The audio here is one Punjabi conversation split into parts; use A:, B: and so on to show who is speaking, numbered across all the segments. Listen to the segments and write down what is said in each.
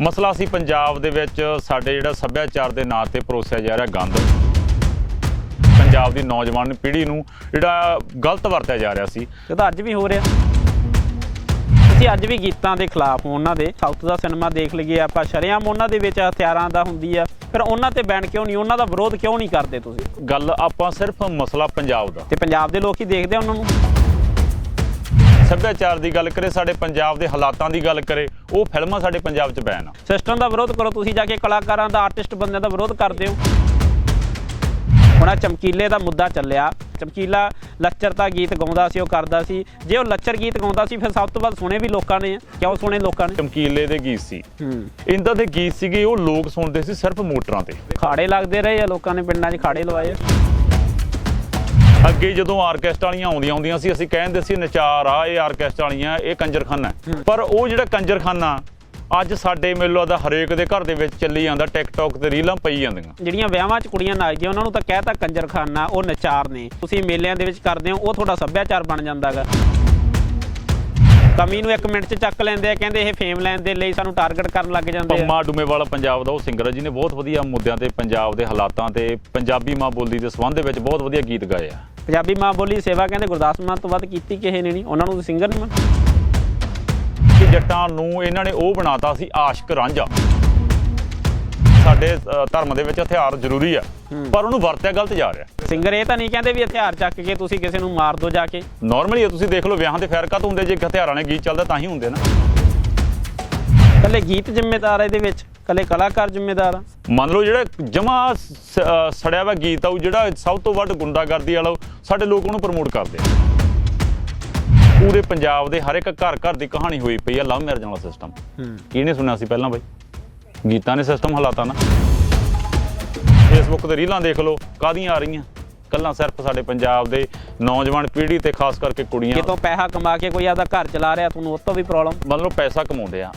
A: ਮਸਲਾ ਸੀ ਪੰਜਾਬ ਦੇ ਵਿੱਚ ਸਾਡੇ ਜਿਹੜਾ ਸੱਭਿਆਚਾਰ ਦੇ ਨਾਂ ਤੇ ਪਰੋਸਿਆ ਜਾ ਰਿਹਾ ਗੰਦ। ਪੰਜਾਬ ਦੀ ਨੌਜਵਾਨ ਪੀੜ੍ਹੀ ਨੂੰ ਜਿਹੜਾ ਗਲਤ ਵਰਤਿਆ ਜਾ ਰਿਹਾ ਸੀ।
B: ਇਹ ਤਾਂ ਅੱਜ ਵੀ ਹੋ ਰਿਹਾ। ਅਸੀਂ ਅੱਜ ਵੀ ਗੀਤਾਂ ਦੇ ਖਿਲਾਫ ਹਾਂ ਉਹਨਾਂ ਦੇ। ਸਾਊਥ ਦਾ ਸਿਨੇਮਾ ਦੇਖ ਲਈਏ ਆਪਾਂ ਸ਼ਰੇਆਮ ਉਹਨਾਂ ਦੇ ਵਿੱਚ ਹਥਿਆਰਾਂ ਦਾ ਹੁੰਦੀ ਆ। ਫਿਰ ਉਹਨਾਂ ਤੇ ਬੈਨ ਕਿਉਂ ਨਹੀਂ ਉਹਨਾਂ ਦਾ ਵਿਰੋਧ ਕਿਉਂ ਨਹੀਂ ਕਰਦੇ ਤੁਸੀਂ?
A: ਗੱਲ ਆਪਾਂ ਸਿਰਫ ਮਸਲਾ ਪੰਜਾਬ ਦਾ।
B: ਤੇ ਪੰਜਾਬ ਦੇ ਲੋਕ ਹੀ ਦੇਖਦੇ ਆ ਉਹਨਾਂ ਨੂੰ।
A: ਸੱਭਿਆਚਾਰ ਦੀ ਗੱਲ ਕਰੇ ਸਾਡੇ ਪੰਜਾਬ ਦੇ ਹਾਲਾਤਾਂ ਦੀ ਗੱਲ ਕਰੇ ਉਹ ਫਿਲਮਾਂ ਸਾਡੇ ਪੰਜਾਬ 'ਚ ਬੈਨ ਆ।
B: ਸਿਸਟਮ ਦਾ ਵਿਰੋਧ ਕਰੋ ਤੁਸੀਂ ਜਾ ਕੇ ਕਲਾਕਾਰਾਂ ਦਾ ਆਰਟਿਸਟ ਬੰਦਿਆਂ ਦਾ ਵਿਰੋਧ ਕਰਦੇ ਹੋ। ਹੁਣ ਆਹ ਚਮਕੀਲੇ ਦਾ ਮੁੱਦਾ ਚੱਲਿਆ। ਚਮਕੀਲਾ ਲੱਚਰਤਾ ਗੀਤ ਗਾਉਂਦਾ ਸੀ ਉਹ ਕਰਦਾ ਸੀ। ਜੇ ਉਹ ਲੱਚਰ ਗੀਤ ਗਾਉਂਦਾ ਸੀ ਫਿਰ ਸਭ ਤੋਂ ਵੱਧ ਸੁਣੇ ਵੀ ਲੋਕਾਂ ਨੇ ਆ। ਕਿਉਂ ਸੁਣੇ ਲੋਕਾਂ ਨੇ?
A: ਚਮਕੀਲੇ ਦੇ ਗੀਤ ਸੀ। ਇੰਦਾਂ ਦੇ ਗੀਤ ਸੀਗੇ ਉਹ ਲੋਕ ਸੁਣਦੇ ਸੀ ਸਿਰਫ ਮੋਟਰਾਂ ਤੇ।
B: ਖਾੜੇ ਲੱਗਦੇ ਰਹੇ ਆ ਲੋਕਾਂ ਨੇ ਪਿੰਡਾਂ 'ਚ ਖਾੜੇ ਲਵਾਏ। ਆ।
A: ਅੱਗੇ ਜਦੋਂ ਆਰਕੈਸਟਰਾ ਵਾਲੀਆਂ ਆਉਂਦੀਆਂ ਹੁੰਦੀਆਂ ਸੀ ਅਸੀਂ ਕਹਿੰਦੇ ਸੀ ਨਚਾਰ ਆ ਇਹ ਆਰਕੈਸਟਰਾ ਵਾਲੀਆਂ ਇਹ ਕੰਜਰਖਾਨਾ। ਪਰ ਉਹ ਜਿਹੜਾ ਕੰਜਰਖਾਨਾ ਅੱਜ ਸਾਡੇ ਮੇਲੋ ਦਾ ਹਰੇਕ ਦੇ ਘਰ ਦੇ ਵਿੱਚ ਚੱਲੀ ਜਾਂਦਾ ਟਿਕਟੌਕ ਤੇ ਰੀਲਾਂ ਪਈ ਜਾਂਦੀਆਂ।
B: ਜਿਹੜੀਆਂ ਵਿਆਹਾਂ 'ਚ ਕੁੜੀਆਂ ਨੱਚਦੀਆਂ ਉਹਨਾਂ ਨੂੰ ਤਾਂ ਕਹਿਤਾ ਕੰਜਰਖਾਨਾ ਉਹ ਨਚਾਰ ਨੇ। ਤੁਸੀਂ ਮੇਲਿਆਂ ਦੇ ਵਿੱਚ ਕਰਦੇ ਹੋ ਉਹ ਤੁਹਾਡਾ ਸੱਭਿਆਚਾਰ ਬਣ ਜਾਂਦਾਗਾ। ਕਮੀ ਨੂੰ ਇੱਕ ਮਿੰਟ 'ਚ ਚੱਕ ਲੈਂਦੇ ਆ ਕਹਿੰਦੇ ਇਹ ਫੇਮ ਲੈਣ ਦੇ ਲਈ ਸਾਨੂੰ ਟਾਰਗੇਟ ਕਰਨ ਲੱਗ ਜਾਂਦੇ ਆ।
A: ਪੰਮਾ ਡੂਮੇਵਾਲਾ ਪੰਜਾਬ ਦਾ ਉਹ ਸਿੰਗਰ ਹੈ ਜਿਹਨੇ ਬਹੁਤ ਵਧੀਆ ਮੁੱਦਿਆਂ ਤੇ ਪੰਜਾਬ ਦੇ ਹਾਲਾਤਾਂ ਤੇ ਪੰਜਾਬੀ ਮਾਂ ਬੋਲੀ ਦੇ ਸੰਬੰਧ ਦੇ ਵਿੱਚ ਬਹੁਤ ਵਧੀਆ ਗੀਤ ਗਾਏ ਆ।
B: ਪੰਜਾਬੀ ਮਾਂ ਬੋਲੀ ਸੇਵਾ ਕਹਿੰਦੇ ਗੁਰਦਾਸ ਮਾਨ ਤੋਂ ਵੱਧ ਕੀਤੀ ਕਿਸੇ ਨੇ ਨਹੀਂ ਉਹਨਾਂ ਨੂੰ ਸਿੰਗਰ ਨਹੀਂ ਮੰਨ
A: ਜੱਟਾਂ ਨੂੰ ਇਹਨਾਂ ਨੇ ਉਹ ਬਣਾਤਾ ਸੀ ਆਸ਼ਕ ਰਾਂਝਾ। ਸਾਡੇ ਧਰਮ ਦੇ ਵਿੱਚ ਹਥਿਆਰ ਜ਼ਰੂਰੀ ਆ। ਪਰ ਉਹਨੂੰ ਵਰਤਿਆ ਗਲਤ ਜਾ ਰਿਹਾ।
B: ਸਿੰਗਰ ਇਹ ਤਾਂ ਨਹੀਂ ਕਹਿੰਦੇ ਵੀ ਹਥਿਆਰ ਚੱਕ ਕੇ ਤੁਸੀਂ ਕਿਸੇ ਨੂੰ ਮਾਰ ਦਿਓ ਜਾ ਕੇ।
A: ਨਾਰਮਲੀ ਤੁਸੀਂ ਦੇਖ ਲਓ ਵਿਆਹਾਂ ਦੇ ਫੈਰ ਕਾਹਤੋਂ ਹੁੰਦੇ ਜੇ ਹਥਿਆਰਾਂ ਨੇ ਗੀਤ ਚੱਲਦਾ ਤਾਂ ਹੀ ਹੁੰਦੇ ਨਾ।
B: ਕੱਲੇ ਗੀਤ ਜ਼ਿੰਮੇਦਾਰ ਇਹਦੇ ਵਿੱਚ ਕੱਲੇ ਕਲਾਕਾਰ ਜ਼ਿੰਮੇਦਾਰ ਆ।
A: ਮੰਨ ਲਓ ਜਿਹੜਾ ਜਮਾ ਸੜਿਆ ਵਾ ਗੀਤ ਆ ਉਹ ਜਿਹੜਾ ਸਭ ਤੋਂ ਵੱਧ ਗੁੰਡਾਗਰਦੀ ਵਾਲਾ ਸਾਡੇ ਲੋਕ ਉਹਨੂੰ ਪ੍ਰਮੋਟ ਕਰਦੇ ਆ। ਪੂਰੇ ਪੰਜਾਬ ਦੇ ਹਰ ਇੱਕ ਘਰ ਘਰ ਦੀ ਕਹਾਣੀ ਹੋਈ ਪਈ ਆ ਲਵ ਮੈਰਿਜ ਵਾਲਾ ਸਿਸਟਮ
B: ਹੂੰ।
A: ਕਿਹਨੇ ਸੁਣਿਆ ਸੀ ਪਹਿਲਾਂ ਬਾਈ? ਗੀਤਾਂ ਨੇ ਸਿਸਟਮ ਹਲਾਤਾ ਨਾ। ਫੇਸਬੁੱਕ ਤੇ ਰੀਲਾਂ ਦੇਖ ਲਓ ਕਾਦੀਆਂ ਆ ਰਹੀਆਂ? ਕੱਲਾਂ ਸਿਰਫ ਸਾਡੇ ਪੰਜਾਬ ਦੇ ਨੌਜਵਾਨ ਪੀੜ੍ਹੀ ਤੇ ਖਾਸ ਕਰਕੇ ਕੁੜੀਆਂ।
B: ਕਿਤੋਂ ਪੈਸਾ ਕਮਾ ਕੇ ਕੋਈ ਆਦਾ ਘਰ ਚਲਾ ਰਿਹਾ ਤੁਹਾਨੂੰ ਤੋਂ ਵੀ ਪ੍ਰੋਬਲਮ
A: ਮਤਲਬ ਪੈਸਾ ਕਮਾਉਂਦੇ ਆ।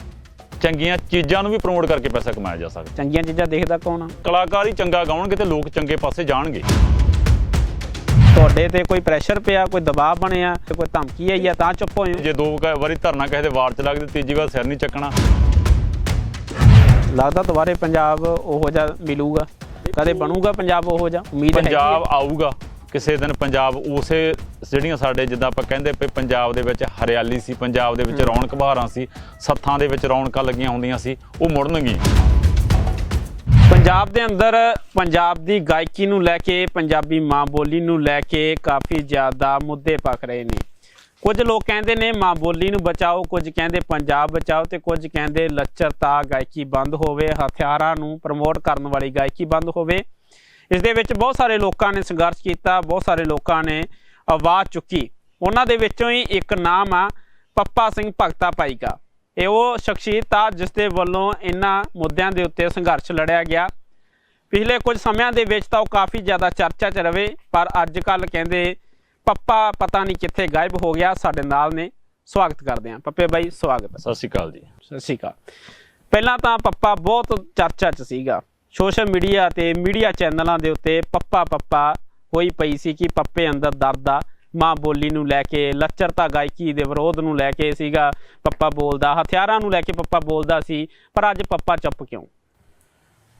A: ਚੰਗੀਆਂ ਚੀਜ਼ਾਂ ਨੂੰ ਵੀ ਪ੍ਰਮੋਟ ਕਰਕੇ ਪੈਸਾ ਕਮਾਇਆ ਜਾ ਸਕਦਾ।
B: ਚੰਗੀਆਂ ਚੀਜ਼ਾਂ ਦੇਖਦਾ ਕੌਣ ਆ?
A: ਕਲਾਕਾਰ ਹੀ ਚੰਗਾ ਗਾਉਣਗੇ ਤੇ ਲੋਕ ਚੰਗੇ ਪਾਸੇ ਜਾਣਗੇ।
B: ਤੁਹਾਡੇ ਤੇ ਕੋਈ ਪ੍ਰੈਸ਼ਰ ਪਿਆ ਕੋਈ ਦਬਾਅ ਬਣਿਆ ਤੇ ਕੋਈ ਧਮਕੀ ਆਈ ਆ ਤਾਂ ਚੁੱਪ ਹੋਏ
A: ਜੇ ਦੋ ਵਾਰੀ ਧਰਨਾ ਕਿਸੇ ਦੇ ਵਾਰ ਚ ਲੱਗਦੇ ਤੀਜੀ ਵਾਰ ਸਿਰ ਨਹੀਂ ਚੱਕਣਾ।
B: ਲੱਗਦਾ ਦੁਬਾਰੇ ਪੰਜਾਬ ਉਹੋ ਜਿਹਾ ਮਿਲੂਗਾ। ਕਦੇ ਬਣੂਗਾ ਪੰਜਾਬ ਉਹੋ ਜਿਹਾ? ਉਮੀਦ ਹੈ
A: ਪੰਜਾਬ ਆਊਗਾ। ਕਿਸੇ ਦਿਨ ਪੰਜਾਬ ਉਸੇ ਜਿਹੜੀਆਂ ਸਾਡੇ ਜਿੱਦਾਂ ਆਪਾਂ ਕਹਿੰਦੇ ਪਏ ਪੰਜਾਬ ਦੇ ਵਿੱਚ ਹਰਿਆਲੀ ਸੀ ਪੰਜਾਬ ਦੇ ਵਿੱਚ ਰੌਣਕ ਬਹਾਰਾਂ ਸੀ ਸੱਥਾਂ ਦੇ ਵਿੱਚ ਰੌਣਕਾਂ ਲੱਗੀਆਂ ਹੁੰਦੀਆਂ ਸੀ ਉਹ ਮੁੜਨਗੀਆਂ
B: ਪੰਜਾਬ ਦੇ ਅੰਦਰ ਪੰਜਾਬ ਦੀ ਗਾਇਕੀ ਨੂੰ ਲੈ ਕੇ ਪੰਜਾਬੀ ਮਾਂ ਬੋਲੀ ਨੂੰ ਲੈ ਕੇ ਕਾਫੀ ਜ਼ਿਆਦਾ ਮੁੱਦੇ ਪੱਕ ਰਹੇ ਨੇ। ਕੁਝ ਲੋਕ ਕਹਿੰਦੇ ਨੇ ਮਾਂ ਬੋਲੀ ਨੂੰ ਬਚਾਓ, ਕੁਝ ਕਹਿੰਦੇ ਪੰਜਾਬ ਬਚਾਓ ਤੇ ਕੁਝ ਕਹਿੰਦੇ ਲੱਚਰਤਾ ਗਾਇਕੀ ਬੰਦ ਹੋਵੇ, ਹਥਿਆਰਾਂ ਨੂੰ ਪ੍ਰਮੋਟ ਕਰਨ ਵਾਲੀ ਗਾਇਕੀ ਬੰਦ ਹੋਵੇ। ਇਸ ਦੇ ਵਿੱਚ ਬਹੁਤ ਸਾਰੇ ਲੋਕਾਂ ਨੇ ਸੰਘਰਸ਼ ਕੀਤਾ, ਬਹੁਤ ਸਾਰੇ ਲੋਕਾਂ ਨੇ ਆਵਾਜ਼ ਚੁੱਕੀ। ਉਹਨਾਂ ਦੇ ਵਿੱਚੋਂ ਹੀ ਇੱਕ ਨਾਮ ਆ, ਪੱਪਾ ਸਿੰਘ ਭਗਤਾ ਭਾਈਕਾ। ਇਹ ਉਹ ਸ਼ਖਸੀਅਤ ਆ ਜਿਸ ਦੇ ਵੱਲੋਂ ਇਹਨਾਂ ਮੁੱਦਿਆਂ ਦੇ ਉੱਤੇ ਸੰਘਰਸ਼ ਲੜਿਆ ਗਿਆ। ਪਿਛਲੇ ਕੁਝ ਸਮਿਆਂ ਦੇ ਵਿੱਚ ਤਾਂ ਉਹ ਕਾਫੀ ਜ਼ਿਆਦਾ ਚਰਚਾ 'ਚ ਰਵੇ ਪਰ ਅੱਜ ਕੱਲ ਕਹਿੰਦੇ ਪੱਪਾ ਪਤਾ ਨਹੀਂ ਕਿੱਥੇ ਗਾਇਬ ਹੋ ਗਿਆ ਸਾਡੇ ਨਾਲ ਨੇ। ਸਵਾਗਤ ਕਰਦੇ ਹਾਂ। ਪੱਪੇ ਬਾਈ ਸਵਾਗਤ
A: ਸਤਿ ਸ਼੍ਰੀ ਅਕਾਲ ਜੀ।
B: ਸਤਿ ਸ਼੍ਰੀ ਅਕਾਲ। ਪਹਿਲਾਂ ਤਾਂ ਪੱਪਾ ਬਹੁਤ ਚਰਚਾ 'ਚ ਸੀਗਾ। ਸੋਸ਼ਲ ਮੀਡੀਆ ਤੇ ਮੀਡੀਆ ਚੈਨਲਾਂ ਦੇ ਉੱਤੇ ਪੱਪਾ ਪੱਪਾ ਹੋਈ ਪਈ ਸੀ ਕਿ ਪੱਪੇ ਅੰਦਰ ਦਰਦ ਆ। ਮਾਂ ਬੋਲੀ ਨੂੰ ਲੈ ਕੇ ਲੱਚਰਤਾ ਗਾਇਕੀ ਦੇ ਵਿਰੋਧ ਨੂੰ ਲੈ ਕੇ ਸੀਗਾ। ਪੱਪਾ ਬੋਲਦਾ ਹਥਿਆਰਾਂ ਨੂੰ ਲੈ ਕੇ ਪੱਪਾ ਬੋਲਦਾ ਸੀ ਪਰ ਅੱਜ ਪੱਪਾ ਚੁੱਪ ਕਿਉਂ?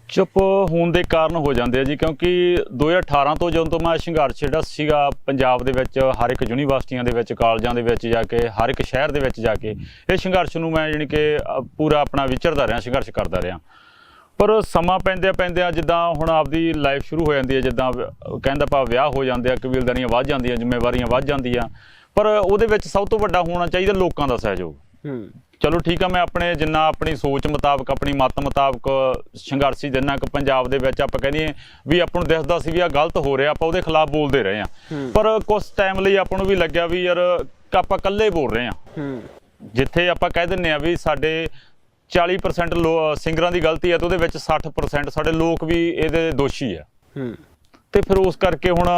A: ਚੁੱਪ ਹੋਣ ਦੇ ਕਾਰਨ ਹੋ ਜਾਂਦੇ ਆ ਜੀ, ਕਿਉਂਕਿ 2018 ਤੋਂ ਜਦੋਂ ਤੋਂ ਮੈਂ ਸੰਘਰਸ਼ ਜਿਹੜਾ ਸੀਗਾ, ਪੰਜਾਬ ਦੇ ਵਿੱਚ ਹਰ ਇੱਕ ਯੂਨੀਵਰਸਿਟੀਆਂ ਦੇ ਵਿੱਚ, ਕਾਲਜਾਂ ਦੇ ਵਿੱਚ ਜਾ ਕੇ, ਹਰ ਇੱਕ ਸ਼ਹਿਰ ਦੇ ਵਿੱਚ ਜਾ ਕੇ, ਇਹ ਸੰਘਰਸ਼ ਨੂੰ ਮੈਂ ਯਾਨੀ ਕਿ ਪੂਰਾ ਆਪਣਾ ਵਿਚਰਦਾ ਰਿਹਾ ਸੰਘਰਸ਼ ਕਰਦਾ ਰਿਹਾ। ਪਰ ਸਮਾਂ ਪੈਂਦਿਆਂ ਪੈਂਦਿਆਂ ਜਿੱਦਾਂ ਹੁਣ ਆਪਦੀ ਲਾਈਫ ਸ਼ੁਰੂ ਹੋ ਜਾਂਦੀ ਹੈ, ਜਿੱਦਾਂ ਕਹਿੰਦਾ ਪਾ ਵਿਆਹ ਹੋ ਜਾਂਦੇ ਆ, ਕਬੀਲਦਾਰੀਆਂ ਵੱਧ ਜਾਂਦੀਆਂ, ਜ਼ਿੰਮੇਵਾਰੀਆਂ ਵੱਧ ਜਾਂਦੀਆਂ। ਪਰ ਉਹਦੇ ਵਿੱਚ ਸਭ ਤੋਂ ਵੱਡਾ ਹੋਣਾ ਚਾਹੀਦਾ ਲੋਕਾਂ ਦਾ ਸਹਿਯੋਗ।
B: ਹੂੰ।
A: ਚਲੋ ਠੀਕ ਆ ਮੈਂ ਆਪਣੇ ਜਿੰਨਾ ਆਪਣੀ ਸੋਚ ਮੁਤਾਬਕ ਆਪਣੀ ਮਤ ਮੁਤਾਬਕ ਸੰਘਰਸ਼ੀ ਜਿੰਨਾ ਕਿ ਪੰਜਾਬ ਦੇ ਵਿੱਚ ਆਪਾਂ ਕਹਿੰਦੇ ਵੀ ਆਪਾਂ ਨੂੰ ਦਿਸਦਾ ਸੀ ਵੀ ਆ ਗਲਤ ਹੋ ਰਿਹਾ ਆਪਾਂ ਉਹਦੇ ਖਿਲਾਫ ਬੋਲਦੇ ਰਹੇ ਆ। ਪਰ ਕੁਝ ਟਾਈਮ ਲਈ ਆਪਾਂ ਨੂੰ ਵੀ ਲੱਗਿਆ ਵੀ ਯਾਰ ਆਪਾਂ ਇਕੱਲੇ ਬੋਲ ਰਹੇ ਆ ਜਿੱਥੇ ਆਪਾਂ ਕਹਿ ਦਿੰਨੇ ਆ ਵੀ ਸਾਡੇ 40% ਲੋ- ਸਿੰਗਰਾਂ ਦੀ ਗਲਤੀ ਹੈ ਤੇ ਉਹਦੇ ਵਿੱਚ 60% ਸਾਡੇ ਲੋਕ ਵੀ ਇਹਦੇ ਦੋਸ਼ੀ ਆ ਤੇ ਫਿਰ ਉਸ ਕਰਕੇ ਹੁਣ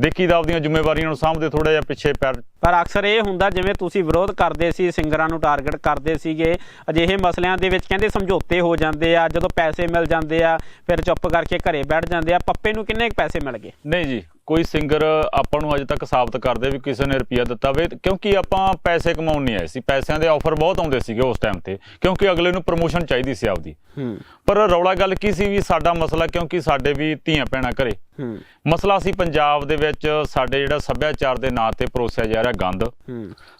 A: ਦੇਖੀਦਾ ਆਪਦੀਆਂ ਜ਼ਿੰਮੇਵਾਰੀਆਂ ਨੂੰ ਸਾਹਮਣੇ ਥੋੜਾ ਜਿਹਾ ਪਿੱਛੇ ਪੈਰ।
B: ਪਰ ਅਕਸਰ ਇਹ ਹੁੰਦਾ ਜਿਵੇਂ ਤੁਸੀਂ ਵਿਰੋਧ ਕਰਦੇ ਸੀ ਸਿੰਗਰਾਂ ਨੂੰ ਟਾਰਗੇਟ ਕਰਦੇ ਸੀਗੇ ਅਜਿਹੇ ਮਸਲਿਆਂ ਦੇ ਵਿੱਚ ਕਹਿੰਦੇ ਸਮਝੌਤੇ ਹੋ ਜਾਂਦੇ ਆ ਜਦੋਂ ਪੈਸੇ ਮਿਲ ਜਾਂਦੇ ਆ ਫਿਰ ਚੁੱਪ ਕਰਕੇ ਘਰੇ ਬੈਠ ਜਾਂਦੇ ਆ ਪੱਪੇ ਨੂੰ ਕਿੰਨੇ ਪੈਸੇ ਮਿਲ ਗਏ?
A: ਨਹੀਂ ਜੀ ਕੋਈ ਸਿੰਗਰ ਆਪਾਂ ਨੂੰ ਅਜੇ ਤੱਕ ਸਾਬਤ ਕਰਦੇ ਵੀ ਕਿਸੇ ਨੇ ਰੁਪਿਆ ਦਿੱਤਾ ਵੇ ਕਿਉਂਕਿ ਆਪਾਂ ਪੈਸੇ ਕਮਾਉਣ ਨਹੀਂ ਆਏ ਸੀ। ਪੈਸਿਆਂ ਦੇ ਆਫਰ ਬਹੁਤ ਆਉਂਦੇ ਸੀਗੇ ਉਸ ਟਾਈਮ ਤੇ ਕਿਉਂਕਿ ਅਗਲੇ ਨੂੰ ਪ੍ਰੋਮੋਸ਼ਨ ਚਾਹੀਦੀ ਸੀ ਆਪਦੀ। ਪਰ ਰੌਲਾ ਗੱਲ ਕੀ ਸੀ ਵੀ ਸਾਡਾ ਮਸਲਾ ਕਿਉਂਕਿ ਸਾਡੇ ਵੀ ਧੀਆਂ ਭੈਣਾਂ ਘਰੇ। ਮਸਲਾ ਸੀ ਪੰਜਾਬ ਦੇ ਵਿੱਚ ਸਾਡੇ ਜਿਹੜਾ ਸੱਭਿਆਚਾਰ ਦੇ ਨਾਂ ਤੇ ਪਰੋਸਿਆ ਜਾ ਰਿਹਾ ਗੰਦ।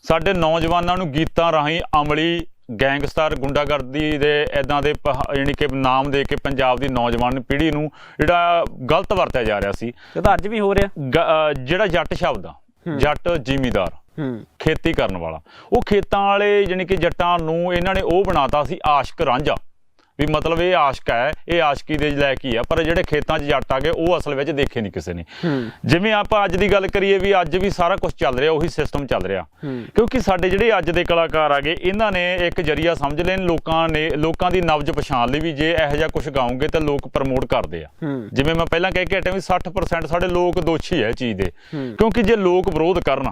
A: ਸਾਡੇ ਨੌਜਵਾਨਾਂ ਨੂੰ ਗੀਤਾਂ ਰਾਹੀਂ ਅਮਲੀ ਗੈਂਗਸਟਰ ਗੁੰਡਾਗਰਦੀ ਦੇ ਇਦਾਂ ਦੇ ਯਾਨੀ ਕਿ ਨਾਮ ਦੇ ਕੇ ਪੰਜਾਬ ਦੀ ਨੌਜਵਾਨ ਪੀੜ੍ਹੀ ਨੂੰ ਜਿਹੜਾ ਗਲਤ ਵਰਤਿਆ ਜਾ ਰਿਹਾ ਸੀ।
B: ਇਹ ਤਾਂ ਅੱਜ ਵੀ ਹੋ ਰਿਹਾ।
A: ਜਿਹੜਾ ਜੱਟ ਸ਼ਬਦ ਆ ਜੱਟ ਜ਼ਿਮੀਦਾਰ ਖੇਤੀ ਕਰਨ ਵਾਲਾ ਉਹ ਖੇਤਾਂ ਵਾਲੇ ਯਾਨੀ ਕਿ ਜੱਟਾਂ ਨੂੰ ਇਹਨਾਂ ਨੇ ਉਹ ਬਣਾਤਾ ਸੀ ਆਸ਼ਕ ਰਾਂਝਾ। ਵੀ ਮਤਲਬ ਇਹ ਆਸ਼ਕ ਹੈ ਇਹ ਆਸ਼ਕੀ ਦੇ ਲੈ ਕੀ ਆ ਪਰ ਜਿਹੜੇ ਖੇਤਾਂ 'ਚ ਜੱਟ ਆ ਗਏ ਉਹ ਅਸਲ ਵਿੱਚ ਦੇਖੇ ਨਹੀਂ ਕਿਸੇ ਨੇ। ਜਿਵੇਂ ਆਪਾਂ ਅੱਜ ਦੀ ਗੱਲ ਕਰੀਏ ਵੀ ਅੱਜ ਵੀ ਸਾਰਾ ਕੁਝ ਚੱਲ ਰਿਹਾ ਉਹੀ ਸਿਸਟਮ ਚੱਲ ਰਿਹਾ। ਕਿਉਂਕਿ ਸਾਡੇ ਜਿਹੜੇ ਅੱਜ ਦੇ ਕਲਾਕਾਰ ਆਗੇ ਇਹਨਾਂ ਨੇ ਇੱਕ ਜਰੀਆ ਸਮਝ ਲੈਣ ਲੋਕਾਂ ਨੇ ਲੋਕਾਂ ਦੀ ਨਬਜ ਪਛਾਣ ਲਈ ਵੀ ਜੇ ਇਹੋ ਜਿਹਾ ਕੁਝ ਗਾਉਂਗੇ ਤਾਂ ਲੋਕ ਪ੍ਰਮੋਟ ਕਰਦੇ ਆ। ਜਿਵੇਂ ਮੈਂ ਪਹਿਲਾਂ ਕਹਿ ਕੇ ਹਟਿਆ ਵੀ 60% ਸਾਡੇ ਲੋਕ ਦੋਸ਼ੀ ਹੈ ਇਹ ਚੀਜ਼ ਦੇ। ਕਿਉਂਕਿ ਜੇ ਲੋਕ ਵਿਰੋਧ ਕਰਨ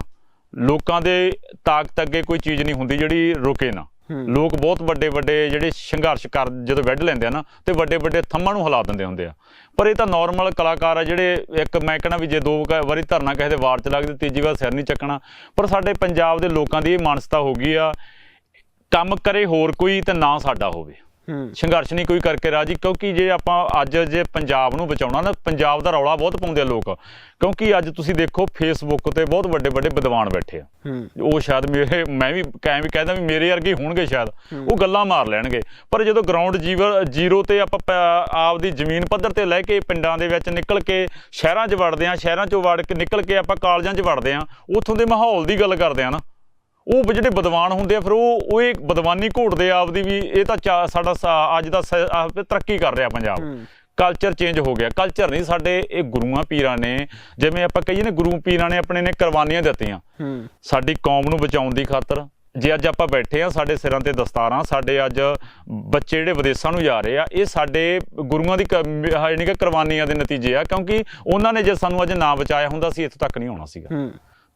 A: ਲੋਕਾਂ ਦੇ ਤਾਕਤ ਅੱਗੇ ਕੋਈ ਚੀਜ਼ ਨਹੀਂ ਹੁੰਦੀ ਜਿਹੜੀ ਰੁਕੇ ਨਾ। ਲੋਕ ਬਹੁਤ ਵੱਡੇ ਵੱਡੇ ਜਿਹੜੇ ਸੰਘਰਸ਼ ਕਰ ਜਦੋਂ ਵੱਢ ਲੈਂਦੇ ਆ ਨਾ, ਤੇ ਵੱਡੇ ਵੱਡੇ ਥੰਮਾਂ ਨੂੰ ਹਿਲਾ ਦਿੰਦੇ ਹੁੰਦੇ ਆ। ਪਰ ਇਹ ਤਾਂ ਨਾਰਮਲ ਕਲਾਕਾਰ ਆ ਜਿਹੜੇ ਇੱਕ ਮੈਂ ਕਹਿੰਦਾ ਵੀ ਜੇ ਦੋ ਕ- ਵਾਰੀ ਧਰਨਾ ਕਿਸੇ ਦੇ ਵਾਰ ਚ ਲੱਗਦੇ ਤੀਜੀ ਵਾਰ ਸਿਰ ਨਹੀਂ ਚੱਕਣਾ। ਪਰ ਸਾਡੇ ਪੰਜਾਬ ਦੇ ਲੋਕਾਂ ਦੀ ਇਹ ਮਾਨਸਤਾ ਹੋ ਗਈ ਆ, ਕੰਮ ਕਰੇ ਹੋਰ ਕੋਈ ਤੇ ਨਾ ਸਾਡਾ ਹੋਵੇ। ਸੰਘਰਸ਼ ਨਹੀਂ ਕੋਈ ਕਰਕੇ ਰਾਜੀ ਕਿਉਂਕਿ ਜੇ ਆਪਾਂ ਅੱਜ ਜੇ ਪੰਜਾਬ ਨੂੰ ਬਚਾਉਣਾ ਨਾ ਪੰਜਾਬ ਦਾ ਰੌਲਾ ਬਹੁਤ ਪਾਉਂਦੇ ਆ ਲੋਕ। ਕਿਉਂਕਿ ਅੱਜ ਤੁਸੀਂ ਦੇਖੋ ਫੇਸਬੁੱਕ ਤੇ ਬਹੁਤ ਵੱਡੇ ਵੱਡੇ ਵਿਦਵਾਨ ਬੈਠੇ ਆ। ਉਹ ਸ਼ਾਇਦ ਮੇਰੇ ਮੈਂ ਵੀ ਕਹਿ ਵੀ ਕਹਿੰਦਾ ਵੀ ਮੇਰੇ ਵਰਗੇ ਹੋਣਗੇ ਸ਼ਾਇਦ। ਉਹ ਗੱਲਾਂ ਮਾਰ ਲੈਣਗੇ। ਪਰ ਜਦੋਂ ਗਰਾਊਂਡ ਜ਼ੀਰੋ ਤੇ ਆਪਾਂ ਆਪਦੀ ਜ਼ਮੀਨ ਪੱਧਰ ਤੇ ਲੈ ਕੇ ਪਿੰਡਾਂ ਦੇ ਵਿੱਚ ਨਿਕਲ ਕੇ ਸ਼ਹਿਰਾਂ 'ਚ ਵੜਦੇ ਆ ਸ਼ਹਿਰਾਂ 'ਚੋਂ ਵੜ ਕੇ ਨਿਕਲ ਕੇ ਆਪਾਂ ਕਾਲਜਾਂ 'ਚ ਵੜਦੇ ਆ ਉੱਥੋਂ ਦੇ ਮਾਹੌਲ ਦੀ ਗੱਲ ਕਰਦੇ ਆ ਨਾ। ਉਹ ਜਿਹੜੇ ਬਦਵਾਨ ਹੁੰਦੇ ਆ ਫਿਰ ਉਹ ਉਹ ਇਹ ਬਦਵਾਨੀ ਘੋਟਦੇ ਆ ਆਪਦੀ ਵੀ ਇਹ ਤਾਂ ਸਾਡਾ ਅੱਜ ਦਾ ਤਰੱਕੀ ਕਰ ਰਿਹਾ ਪੰਜਾਬ। ਕਲਚਰ ਚੇਂਜ ਹੋ ਗਿਆ। ਕਲਚਰ ਨਹੀਂ ਸਾਡੇ ਇਹ ਗੁਰੂਆਂ ਪੀਰਾਂ ਨੇ ਜਿਵੇਂ ਆਪਾਂ ਕਹੀਏ ਨਾ ਗੁਰੂ ਪੀਰਾਂ ਨੇ ਆਪਣੇ ਨੇ ਕੁਰਬਾਨੀਆਂ ਦਿੱਤੀਆਂ। ਸਾਡੀ ਕੌਮ ਨੂੰ ਬਚਾਉਣ ਦੀ ਖਾਤਰ ਜੇ ਅੱਜ ਆਪਾਂ ਬੈਠੇ ਆ ਸਾਡੇ ਸਿਰਾਂ ਤੇ ਦਸਤਾਰਾਂ ਸਾਡੇ ਅੱਜ ਬੱਚੇ ਜਿਹੜੇ ਵਿਦੇਸ਼ਾਂ ਨੂੰ ਜਾ ਰਹੇ ਆ ਇਹ ਸਾਡੇ ਗੁਰੂਆਂ ਦੀ ਯਾਨੀ ਕਿ ਕੁਰਬਾਨੀਆਂ ਦੇ ਨਤੀਜੇ ਆ ਕਿਉਂਕਿ ਉਹਨਾਂ ਨੇ ਜੇ ਸਾਨੂੰ ਅੱਜ ਨਾ ਬਚਾਇਆ ਹੁੰਦਾ ਸੀ ਇੱਥੋਂ ਤੱਕ ਨਹੀਂ ਆਉਣਾ ਸੀਗਾ।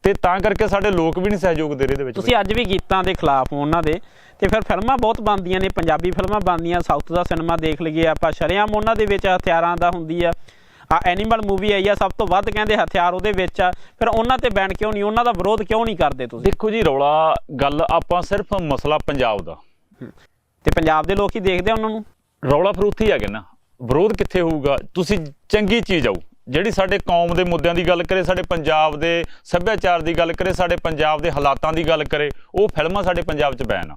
A: ਤੇ ਤਾਂ ਕਰਕੇ ਸਾਡੇ ਲੋਕ ਵੀ ਨਹੀਂ ਸਹਿਯੋਗ ਦੇ ਰਹੇ ਦੇ ਵਿੱਚ
B: ਤੁਸੀਂ ਅੱਜ ਵੀ ਗੀਤਾਂ ਦੇ ਖਿਲਾਫ ਹੋ ਉਹਨਾਂ ਦੇ ਤੇ ਫਿਰ ਫਿਲਮਾਂ ਬਹੁਤ ਬਣਦੀਆਂ ਨੇ ਪੰਜਾਬੀ ਫਿਲਮਾਂ ਬਣਦੀਆਂ ਸਾਊਥ ਦਾ ਸਿਨੇਮਾ ਦੇਖ ਲਈਏ ਆਪਾਂ ਸ਼ਰੇਆਮ ਉਹਨਾਂ ਦੇ ਵਿੱਚ ਹਥਿਆਰਾਂ ਦਾ ਹੁੰਦੀ ਆ। ਆ ਐਨੀਮਲ ਮੂਵੀ ਆਈ ਆ ਸਭ ਤੋਂ ਵੱਧ ਕਹਿੰਦੇ ਹਥਿਆਰ ਉਹਦੇ ਵਿੱਚ ਆ। ਫਿਰ ਉਹਨਾਂ ਤੇ ਬੈਨ ਕਿਉਂ ਨਹੀਂ ਉਹਨਾਂ ਦਾ ਵਿਰੋਧ ਕਿਉਂ ਨਹੀਂ ਕਰਦੇ ਤੁਸੀਂ?
A: ਦੇਖੋ ਜੀ ਰੌਲਾ ਗੱਲ ਆਪਾਂ ਸਿਰਫ ਮਸਲਾ ਪੰਜਾਬ ਦਾ।
B: ਤੇ ਪੰਜਾਬ ਦੇ ਲੋਕ ਹੀ ਦੇਖਦੇ ਆ ਉਹਨਾਂ ਨੂੰ?
A: ਰੌਲਾ ਫਿਰ ਉੱਥੇ ਹੀ ਆ ਗਿਆ ਨਾ। ਵਿਰੋਧ ਕਿੱਥੇ ਹੋਊਗਾ? ਤੁਸੀਂ ਚੰਗੀ ਚੀਜ਼ ਆਊ ਜਿਹੜੀ ਸਾਡੇ ਕੌਮ ਦੇ ਮੁੱਦਿਆਂ ਦੀ ਗੱਲ ਕਰੇ ਸਾਡੇ ਪੰਜਾਬ ਦੇ ਸੱਭਿਆਚਾਰ ਦੀ ਗੱਲ ਕਰੇ ਸਾਡੇ ਪੰਜਾਬ ਦੇ ਹਾਲਾਤਾਂ ਦੀ ਗੱਲ ਕਰੇ ਉਹ ਫਿਲਮਾਂ ਸਾਡੇ ਪੰਜਾਬ 'ਚ ਬੈਨ ਆ।